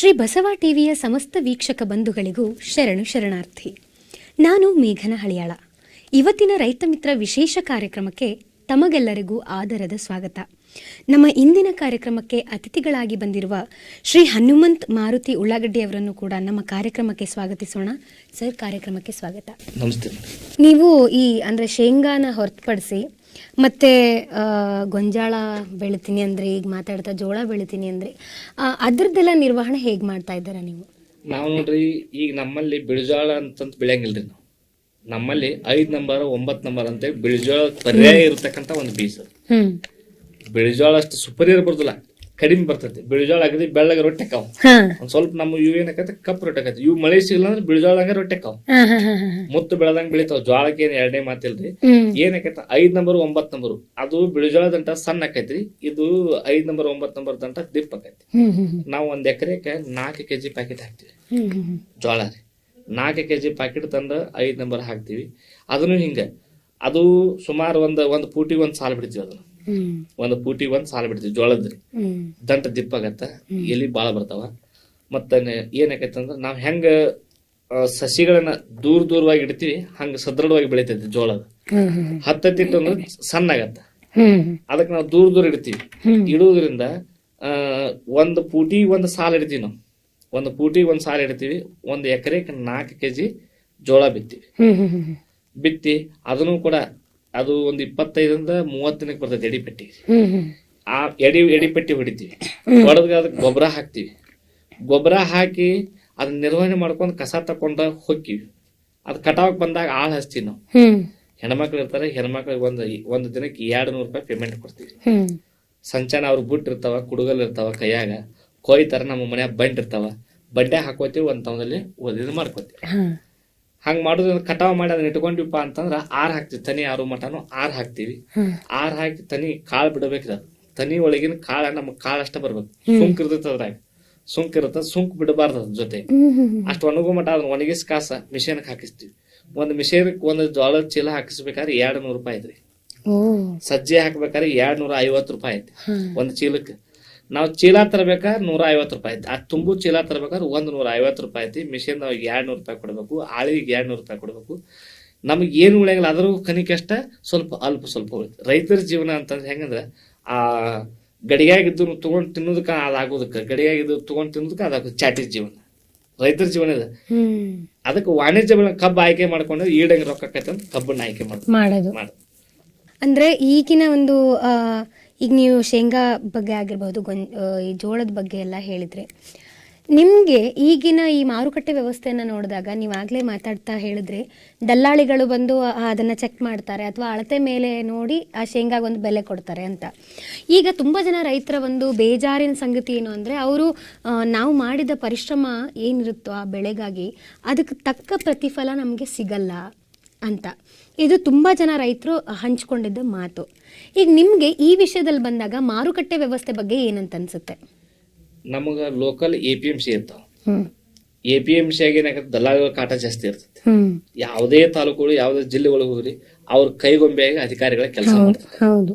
ಶ್ರೀ ಬಸವ ಟಿವಿಯ ಸಮಸ್ತ ವೀಕ್ಷಕ ಬಂಧುಗಳಿಗೂ ಶರಣು ಶರಣಾರ್ಥಿ. ನಾನು ಮೇಘನ ಹಳಿಯಾಳ ಇವತ್ತಿನ ರೈತ ಮಿತ್ರ ವಿಶೇಷ ಕಾರ್ಯಕ್ರಮಕ್ಕೆ ತಮಗೆಲ್ಲರಿಗೂ ಆದರದ ಸ್ವಾಗತ. ನಮ್ಮ ಇಂದಿನ ಕಾರ್ಯಕ್ರಮಕ್ಕೆ ಅತಿಥಿಗಳಾಗಿ ಬಂದಿರುವ ಶ್ರೀ ಹನುಮಂತ್ ಮಾರುತಿ ಉಳ್ಳಾಗಡ್ಡಿಯವರನ್ನು ಕೂಡ ನಮ್ಮ ಕಾರ್ಯಕ್ರಮಕ್ಕೆ ಸ್ವಾಗತಿಸೋಣ. ಸರ್ ಕಾರ್ಯಕ್ರಮಕ್ಕೆ ಸ್ವಾಗತ. ನಮಸ್ತೆ. ನೀವು ಈ ಅಂದ್ರೆ ಶೇಂಗಾನ ಹೊರತುಪಡಿಸಿ ಮತ್ತೆ ಗೊಂಜಾಳ ಬೆಳಿತೀನಿ ಅಂದ್ರೆ ಈಗ ಮಾತಾಡ್ತಾ ಜೋಳ ಬೆಳಿತೀನಿ ಅಂದ್ರೆ ಅದ್ರದ್ದೆಲ್ಲ ನಿರ್ವಹಣೆ ಹೇಗೆ ಮಾಡ್ತಾ ಇದ್ದಾರ ನೀವು? ನಾವು ನೋಡ್ರಿ ಈಗ ನಮ್ಮಲ್ಲಿ ಬಿಳಿಜೋಳ ಅಂತಂತ ಬೆಳೆಯಂಗಿಲ್ರಿ ನಾವು. ನಮ್ಮಲ್ಲಿ ಐದ್ ನಂಬರ್ ಒಂಬತ್ ನಂಬರ್ ಅಂತೇಳಿ ಬಿಳಿಜೋಳ ಪರ್ಯಾಯ ಇರತಕ್ಕಂತ ಒಂದು ಬೀಜ. ಬಿಳಿಜೋಳ ಅಷ್ಟು ಸುಪರಿಯರ್ ಬರ್ತಲ್ಲ ಕಡಿಮೆ ಬರ್ತೈತಿ. ಬಿಳಿಜೋಳ ಅಗದಿ ಬೆಳ್ಳಗ ರೊಟ್ಟಿ ಅಕ್ಕಾವ ಒಂದ್ ಸ್ವಲ್ಪ ನಮ್ಮ ಇವು ಏನಕತ್ತೆ ಕಪ್ ರೊಟ್ಟಿ ಆಕತಿ. ಇವು ಮಳೆ ಸಿಗಲ್ಲ ಅಂದ್ರೆ ಬಿಳಿಜೋಳ ಹಂಗ ರೊಟ್ಟಿ ಅಕ್ಕಾವ. ಮುತ್ತು ಬೆಳದಂಗ ಬೆಳಿತಾವ. ಜ್ವಾಳಕ್ಕೆ ಏನ್ ಎರಡನೇ ಮಾತಿಲ್ರಿ? ಏನಕೈತ ಐದ್ ನಂಬರ್ ಒಂಬತ್ ನಂಬರ್ ಅದು ಬಿಳಿಜೋಳ ದಂಟ ಸಣ್ಣ ಆಕೈತ್ರಿ. ಇದು ಐದ್ ನಂಬರ್ ಒಂಬತ್ ನಂಬರ್ ದಂಟ ದಿಪ್ ಆಕೈತಿ ನಾವ್ ಒಂದ್ ಎಕರೆಗೆ ನಾಲ್ಕು ಕೆಜಿ ಪ್ಯಾಕೆಟ್ ಹಾಕ್ತಿವಿ. ಜೋಳ ರೀ. ನಾಲ್ಕು ಕೆ ಜಿ ಪ್ಯಾಕೆಟ್ ತಂದ ಐದ್ ನಂಬರ್ ಹಾಕ್ತಿವಿ. ಅದನ್ನು ಹಿಂಗ. ಅದು ಸುಮಾರು ಒಂದ್ ಒಂದ್ ಪೂಟಿಗೆ ಒಂದ್ ಸಾಲ್ ಬಿಡ್ತೀವಿ ಅದನ್ನು. ಒಂದು ಪೂಟಿ ಒಂದು ಸಾಲ ಬಿಡ್ತೀವಿ ಜೋಳದ್ರಿ ರೀ. ದಿಪ್ಪ ದಂಟ ದಿಪ್ಪಾಗತ್ತ ಎಲಿ ಬಾಳ ಬರ್ತಾವ. ಮತ್ತ ಏನಾಕೈತೆ ಅಂದ್ರ ನಾವು ಹೆಂಗೆ ಸಸಿಗಳನ್ನ ದೂರ ದೂರವಾಗಿ ಇಡ್ತೀವಿ ಹಂಗ ಸದೃಢವಾಗಿ ಬೆಳಿತೈತಿ ಜೋಳದ. ಹತ್ತ ಅಂದ್ರೆ ಸಣ್ಣ ಆಗತ್ತ ಅದಕ್ಕೆ ನಾವು ದೂರ ದೂರ ಇಡ್ತೀವಿ. ಇಡುವುದರಿಂದ ಆ, ಒಂದು ಪೂಟಿ ಒಂದು ಸಾಲ ಇಡ್ತೀವಿ ನಾವು. ಒಂದು ಪೂಟಿ ಒಂದು ಸಾಲ ಇಡ್ತೀವಿ. ಒಂದು ಎಕರೆಗೆ ನಾಲ್ಕು ಕೆಜಿ ಜೋಳ ಬಿತ್ತೀವಿ. ಬಿತ್ತಿ ಅದನ್ನು ಕೂಡ ಅದು ಒಂದು ಇಪ್ಪತ್ತೈದರಿಂದ ಮೂವತ್ತ ದಿನಕ್ಕೆ ಬರ್ತೈತೆ ಎಡಿಪೆಟ್ಟಿ ಆ ಎಡಿ ಎಡಿಪೆಟ್ಟಿ ಹೊಡಿತೀವಿ. ಹೊಡೆದ್ಗೆ ಅದಕ್ಕೆ ಗೊಬ್ಬರ ಹಾಕ್ತೀವಿ. ಗೊಬ್ಬರ ಹಾಕಿ ಅದನ್ನ ನಿರ್ವಹಣೆ ಮಾಡ್ಕೊಂಡು ಕಸ ತಕೊಂಡ ಹೊಕ್ಕಿವಿ. ಅದು ಕಟಾವಕ್ ಬಂದಾಗ ಆಳ್ ಹಚ್ತೀವಿ ನಾವು. ಹೆಣ್ಮಕ್ಳು ಇರ್ತಾರೆ ಹೆಣ್ಮಕ್ಳಿಗೆ ಒಂದು ಒಂದು ದಿನಕ್ಕೆ ಎರಡು ನೂರು ರೂಪಾಯಿ ಪೇಮೆಂಟ್ ಕೊಡ್ತೀವಿ. ಸಂಚಾನ ಅವ್ರ ಬುಟ್ ಇರ್ತಾವ ಕುಡುಗಲ್ ಇರ್ತಾವ ಕೈಯಾಗ. ಕೊಯ್ತಾರ ನಮ್ಮ ಮನ್ಯಾಗ ಬಂಡ್ ಇರ್ತಾವ. ಬಡ್ಡೆ ಹಾಕೋತೀವಿ ಒಂದ್ ತವದಲ್ಲಿ ಓದಿದ್ ಮಾಡ್ಕೋತೀವಿ. ಹಂಗ್ ಮಾಡೋದ್ರಿಂದ ಕಟಾವ್ ಮಾಡಿ ಅದನ್ನ ಇಟ್ಕೊಂಡಿಪ್ಪ ಅಂತಂದ್ರ ಆರ್ ಹಾಕ್ತಿವಿ ತನಿ ಆರು ಮಟನು ಆರ್ ಹಾಕ್ತಿವಿ. ಆರ್ ಹಾಕಿ ತನಿ ಕಾಳ್ ಬಿಡಬೇಕ್ರಿ ಅದು. ತನಿ ಒಳಗಿನ ಕಾಳ ನಮ್ಗ್ ಕಾಳು ಅಷ್ಟ ಬರ್ಬೇಕು. ಸುಂಕ್ ಇರ್ತೈತೆ ಅದ್ರಾಗ. ಸುಂಕ್ ಇರುತ್ತೆ ಸುಂಕ್ ಬಿಡಬಾರ್ದ ಅದ್ರ ಜೊತೆ. ಅಷ್ಟ ಒಣಗು ಮಟ ಅದನ್ನ ಒಣಗಿಸ್ ಕಾಸ ಮಿಷನ್ಗೆ ಹಾಕಿಸ್ತೀವಿ. ಒಂದು ಮಿಷನ್ ಒಂದು ಜೋಳದ ಚೀಲ ಹಾಕಿಸ್ಬೇಕಾದ್ರೆ ಎರಡ್ ನೂರು ರೂಪಾಯಿ ಐತ್ರಿ. ಸಜ್ಜೆ ಹಾಕ್ಬೇಕಾದ್ರೆ ಎರಡ್ ನೂರ ಐವತ್ತು ರೂಪಾಯಿ ಐತಿ ಒಂದು ಚೀಲಕ್ಕೆ ನಾವು ಚೀಲ ತರಬೇಕಾದ್ರೆ ನೂರ ಐವತ್ತು ರೂಪಾಯಿ ಐತಿ. ಆ ತುಂಬು ಚೀಲ ತರಬೇಕಾದ್ರೆ ಒಂದು ನೂರ ಐವತ್ತು ರೂಪಾಯಿ ಐತಿ. ಮಿಷಿನ್ ನಾವು ಎರಡು ನೂರು ರೂಪಾಯಿ ಕೊಡಬೇಕು. ಆಳಿಗೆ ಎರಡು ನೂರು ರೂಪಾಯಿ ಕೊಡಬೇಕು. ನಮಗೆ ಏನು ಉಳಿಯಂಗಿಲ್ಲ ಅದ್ರ ಕನಿಕಷ್ಟ ಸ್ವಲ್ಪ ಅಲ್ಪ ಸ್ವಲ್ಪ ಉಳಿತು. ರೈತರ ಜೀವನ ಅಂತಂದ್ರೆ ಹೆಂಗಂದ್ರೆ ಆ ಗಡಿಯಾಗಿದ್ದು ತಗೊಂಡು ತಿನ್ನೋದಕ್ಕೆ ಅದಾಗೋದಕ್ಕೆ ಗಡಿಯಾಗಿದ್ದು ತೊಗೊಂಡು ತಿನ್ನೋದಕ್ಕೆ ಅದಾಗೋದು ಚಾಟಿ ಜೀವನ. ರೈತರ ಜೀವನ ಇದೆ. ಅದಕ್ಕೆ ವಾಣಿಜ್ಯ ಬೆಳೆ ಕಬ್ಬು ಆಯ್ಕೆ ಮಾಡ್ಕೊಂಡು ಈಡಂಗೆ ರೊಕ್ಕ ಅಂತ ಕಬ್ಬನ್ನ ಆಯ್ಕೆ ಮಾಡ್ತಾರೆ ಮಾಡೋದು. ಮಾಡಿ. ಅಂದ್ರೆ ಈಗಿನ ಒಂದು ಈಗ ನೀವು ಶೇಂಗಾ ಬಗ್ಗೆ ಆಗಿರ್ಬೋದು ಈ ಜೋಳದ ಬಗ್ಗೆ ಎಲ್ಲ ಹೇಳಿದರೆ, ನಿಮಗೆ ಈಗಿನ ಈ ಮಾರುಕಟ್ಟೆ ವ್ಯವಸ್ಥೆಯನ್ನು ನೋಡಿದಾಗ ನೀವು ಆಗಲೇ ಮಾತಾಡ್ತಾ ಹೇಳಿದ್ರೆ, ದಲ್ಲಾಳಿಗಳು ಬಂದು ಅದನ್ನ ಚೆಕ್ ಮಾಡ್ತಾರೆ ಅಥವಾ ಅಳತೆ ಮೇಲೆ ನೋಡಿ ಆ ಶೇಂಗಾಗ ಒಂದು ಬೆಲೆ ಕೊಡ್ತಾರೆ ಅಂತ. ಈಗ ತುಂಬ ಜನ ರೈತರ ಒಂದು ಬೇಜಾರಿನ ಸಂಗತಿ ಏನು ಅಂದರೆ, ಅವರು ನಾವು ಮಾಡಿದ ಪರಿಶ್ರಮ ಏನಿರುತ್ತೋ ಆ ಬೆಳೆಗಾಗಿ ಅದಕ್ಕೆ ತಕ್ಕ ಪ್ರತಿಫಲ ನಮಗೆ ಸಿಗಲ್ಲ. ಅಂತ. ಇದು ತುಂಬ ಜನ ರೈತರು ಹಂಚಿಕೊಂಡಿದ್ದ ಮಾತು. ಈಗ ನಿಮಗೆ ಈ ವಿಷಯದಲ್ಲಿ ಬಂದಾಗ ಮಾರುಕಟ್ಟೆ ವ್ಯವಸ್ಥೆ ಬಗ್ಗೆ ಏನಂತ ಅನ್ಸುತ್ತೆ? ನಮಗ local A P M C ಇರ್ತಾವ ಎ ಪಿ ಎಂ ಸಿ ಆಗಿ ಏನಾಗತ್ತೆ ದಲ್ಲಾಳಿಗಳ ಕಾಟ ಜಾಸ್ತಿ ಇರ್ತೈತಿ. ಹ್ಮ್. ಯಾವುದೇ ತಾಲೂಕುಗಳು ಯಾವುದೇ ಜಿಲ್ಲೆಗಳು ಒಳಗೆ ಹೋಗ್ರಿ ಅವ್ರ ಕೈಗೊಂಬೆಯಾಗಿ ಅಧಿಕಾರಿಗಳ ಕೆಲಸ ಮಾಡ್ತಾರೆ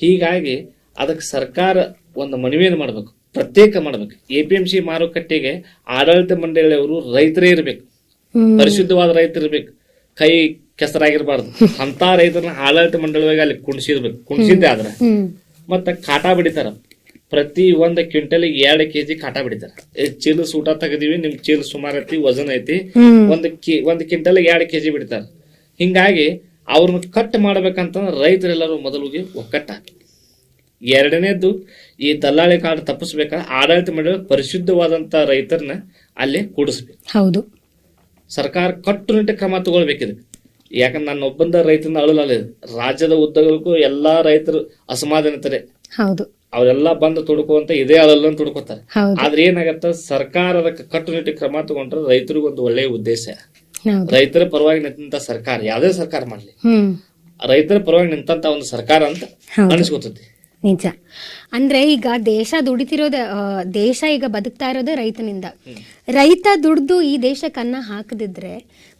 ಹೀಗಾಗಿ ಅದಕ್ಕೆ ಸರ್ಕಾರ ಒಂದು ಮನವಿಯನ್ನು ಮಾಡ್ಬೇಕು? ಪ್ರತ್ಯೇಕ ಮಾಡ್ಬೇಕು. ಎ ಪಿ ಎಂ ಸಿ ಮಾರುಕಟ್ಟೆಗೆ ಆಡಳಿತ ಮಂಡಳಿಯವರು ರೈತರೇ ಇರಬೇಕು. ಪರಿಶುದ್ಧವಾದ ರೈತರು ಇರ್ಬೇಕು ಕೈ ಕೆಸರಾಗಿರ್ಬಾರ್ದು. ಅಂತ ರೈತರನ್ನ ಆಡಳಿತ ಮಂಡಳಿಯಾಗಿ ಅಲ್ಲಿ ಕುಣಿಸಿರ್ಬೇಕು ಕುಣಿಸಿದ್ದೆ ಆದ್ರೆ. ಮತ್ತೆ ಕಾಟಾ ಬಿಡಿತಾರ. ಪ್ರತಿ ಒಂದ್ ಕ್ವಿಂಟಲ್ಗೆ ಎರಡ್ ಕೆಜಿ ಕಾಟಾ ಬಿಡಿತಾರ. ಚೀಲ ಸೂಟ ತೆಗದಿವಿ ನಿಮ್ ಚೀಲ ಸುಮಾರು ಐತಿ ವಜನ್ ಐತಿ. ಒಂದ್ ಕಿ ಒಂದ್ ಕ್ವಿಂಟಲ್ ಎರಡ್ ಕೆಜಿ ಬಿಡ್ತಾರ. ಹಿಂಗಾಗಿ ಅವ್ರನ್ನ ಕಟ್ ಮಾಡ್ಬೇಕಂತಂದ್ರೆ ರೈತರೆಲ್ಲರೂ ಮೊದಲಿಗೆ ಒಕ್ಕಟ್ಟ. ಎರಡನೇದ್ದು ಈ ದಲ್ಲಾಳಿ ಕಾರ್ಡ್ ತಪ್ಪಿಸ್ಬೇಕಾದ್ರೆ ಆಡಳಿತ ಮಂಡಳಿ ಪರಿಶುದ್ಧವಾದಂತ ರೈತರನ್ನ ಅಲ್ಲಿ ಕೂಡಿಸ್ಬೇಕು. ಹೌದು. ಸರ್ಕಾರ ಕಟ್ಟುನಿಟ್ಟ ಕ್ರಮ ತಗೊಳ್ಬೇಕಿದೆ. ಯಾಕಂದ್ರೆ ನನ್ನ ಒಬ್ಬಂದ ರೈತನ ಅಳಲಲ್ಲ ರಾಜ್ಯದ ಉದ್ದಗಲಕ್ಕೂ ಎಲ್ಲಾ ರೈತರು ಅಸಮಾಧಾನಿತರೆ. ಹೌದು. ಅವರೆಲ್ಲ ಬಂದು ತುಡುಕುವಂತ ಇದೇ ಅಳಲ್ಲ ತುಡ್ಕೋತಾರೆ. ಆದ್ರೆ ಏನಾಗತ್ತ? ಸರ್ಕಾರ ಅದಕ್ಕೆ ಕಟ್ಟುನಿಟ್ಟ ಕ್ರಮ ತಗೊಂಡ್ರೆ ರೈತರಿಗೊಂದು ಒಂದು ಒಳ್ಳೆಯ ಉದ್ದೇಶ. ರೈತರ ಪರವಾಗಿ ನಿಂತ ಸರ್ಕಾರ ಯಾವ್ದೇ ಸರ್ಕಾರ ಮಾಡ್ಲಿ. ರೈತರ ಪರವಾಗಿ ನಿಂತಂತ ಒಂದು ಸರ್ಕಾರ ಅಂತ ಅನಿಸ್ಕೊತೈತಿ. ನಿಜ. ಅಂದ್ರೆ ಈಗ ದೇಶ ದುಡಿತಿರೋದ ದೇಶ ಈಗ ಬದುಕ್ತಾ ಇರೋದೇ ರೈತನಿಂದ. ರೈತ ದುಡ್ದು ಈ ದೇಶಕ್ಕೆ ಅನ್ನ ಹಾಕದಿದ್ರೆ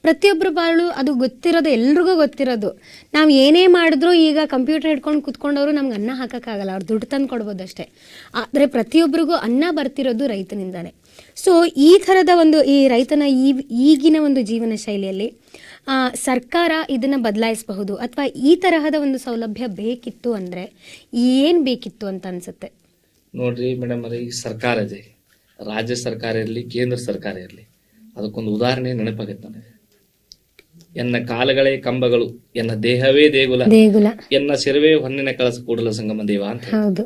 ಪ್ರತಿಯೊಬ್ಬರು ಬಾಳು ಅದು ಗೊತ್ತಿರೋದು ಎಲ್ರಿಗೂ ಗೊತ್ತಿರೋದು. ನಾವು ಏನೇ ಮಾಡಿದ್ರು ಈಗ ಕಂಪ್ಯೂಟರ್ ಹಿಡ್ಕೊಂಡು ಕುತ್ಕೊಂಡವರು ನಮ್ಗೆ ಅನ್ನ ಹಾಕಕ್ಕಾಗಲ್ಲ ಅವ್ರು ದುಡ್ಡು ತಂದು ಕೊಡ್ಬೋದಷ್ಟೇ ಆದರೆ ಪ್ರತಿಯೊಬ್ಬರಿಗೂ ಅನ್ನ ಬರ್ತಿರೋದು ರೈತನಿಂದಾನೆ. ಸೊ ಈ ಥರದ ಒಂದು ಈ ರೈತನ ಈ ಈಗಿನ ಒಂದು ಜೀವನ ಶೈಲಿಯಲ್ಲಿ ಆ, ಸರ್ಕಾರ ಇದನ್ನ ಬದಲಾಯಿಸಬಹುದು ಅಥವಾ ಈ ತರಹದ ಒಂದು ಸೌಲಭ್ಯ ಬೇಕಿತ್ತು ಅಂದ್ರೆ ಏನು ಬೇಕಿತ್ತು ಅಂತ ಅನಿಸುತ್ತೆ? ನೋಡ್ರಿ ಮೇಡಮ್ ಅದೇ ಈ ಸರ್ಕಾರ ಇದೆ. ರಾಜ್ಯ ಸರ್ಕಾರ ಇರಲಿ ಕೇಂದ್ರ ಸರ್ಕಾರ ಇರಲಿ ಅದಕ್ಕೊಂದು ಉದಾಹರಣೆ ನೆನಪಾಗುತ್ತೆ ನನಗೆ. ಎನ್ನ ಕಾಲಗಳೇ ಕಂಬಗಳು ಎನ್ನ ದೇಹವೇ ದೇಗುಲ ದೇಗುಲ. ಎನ್ನ ಸಿರವೇ ಹೊನ್ನಿನ ಕಳಸ ಕೂಡಲ ಸಂಗಮ ದೇವ ಅಂತ ಹೌದು.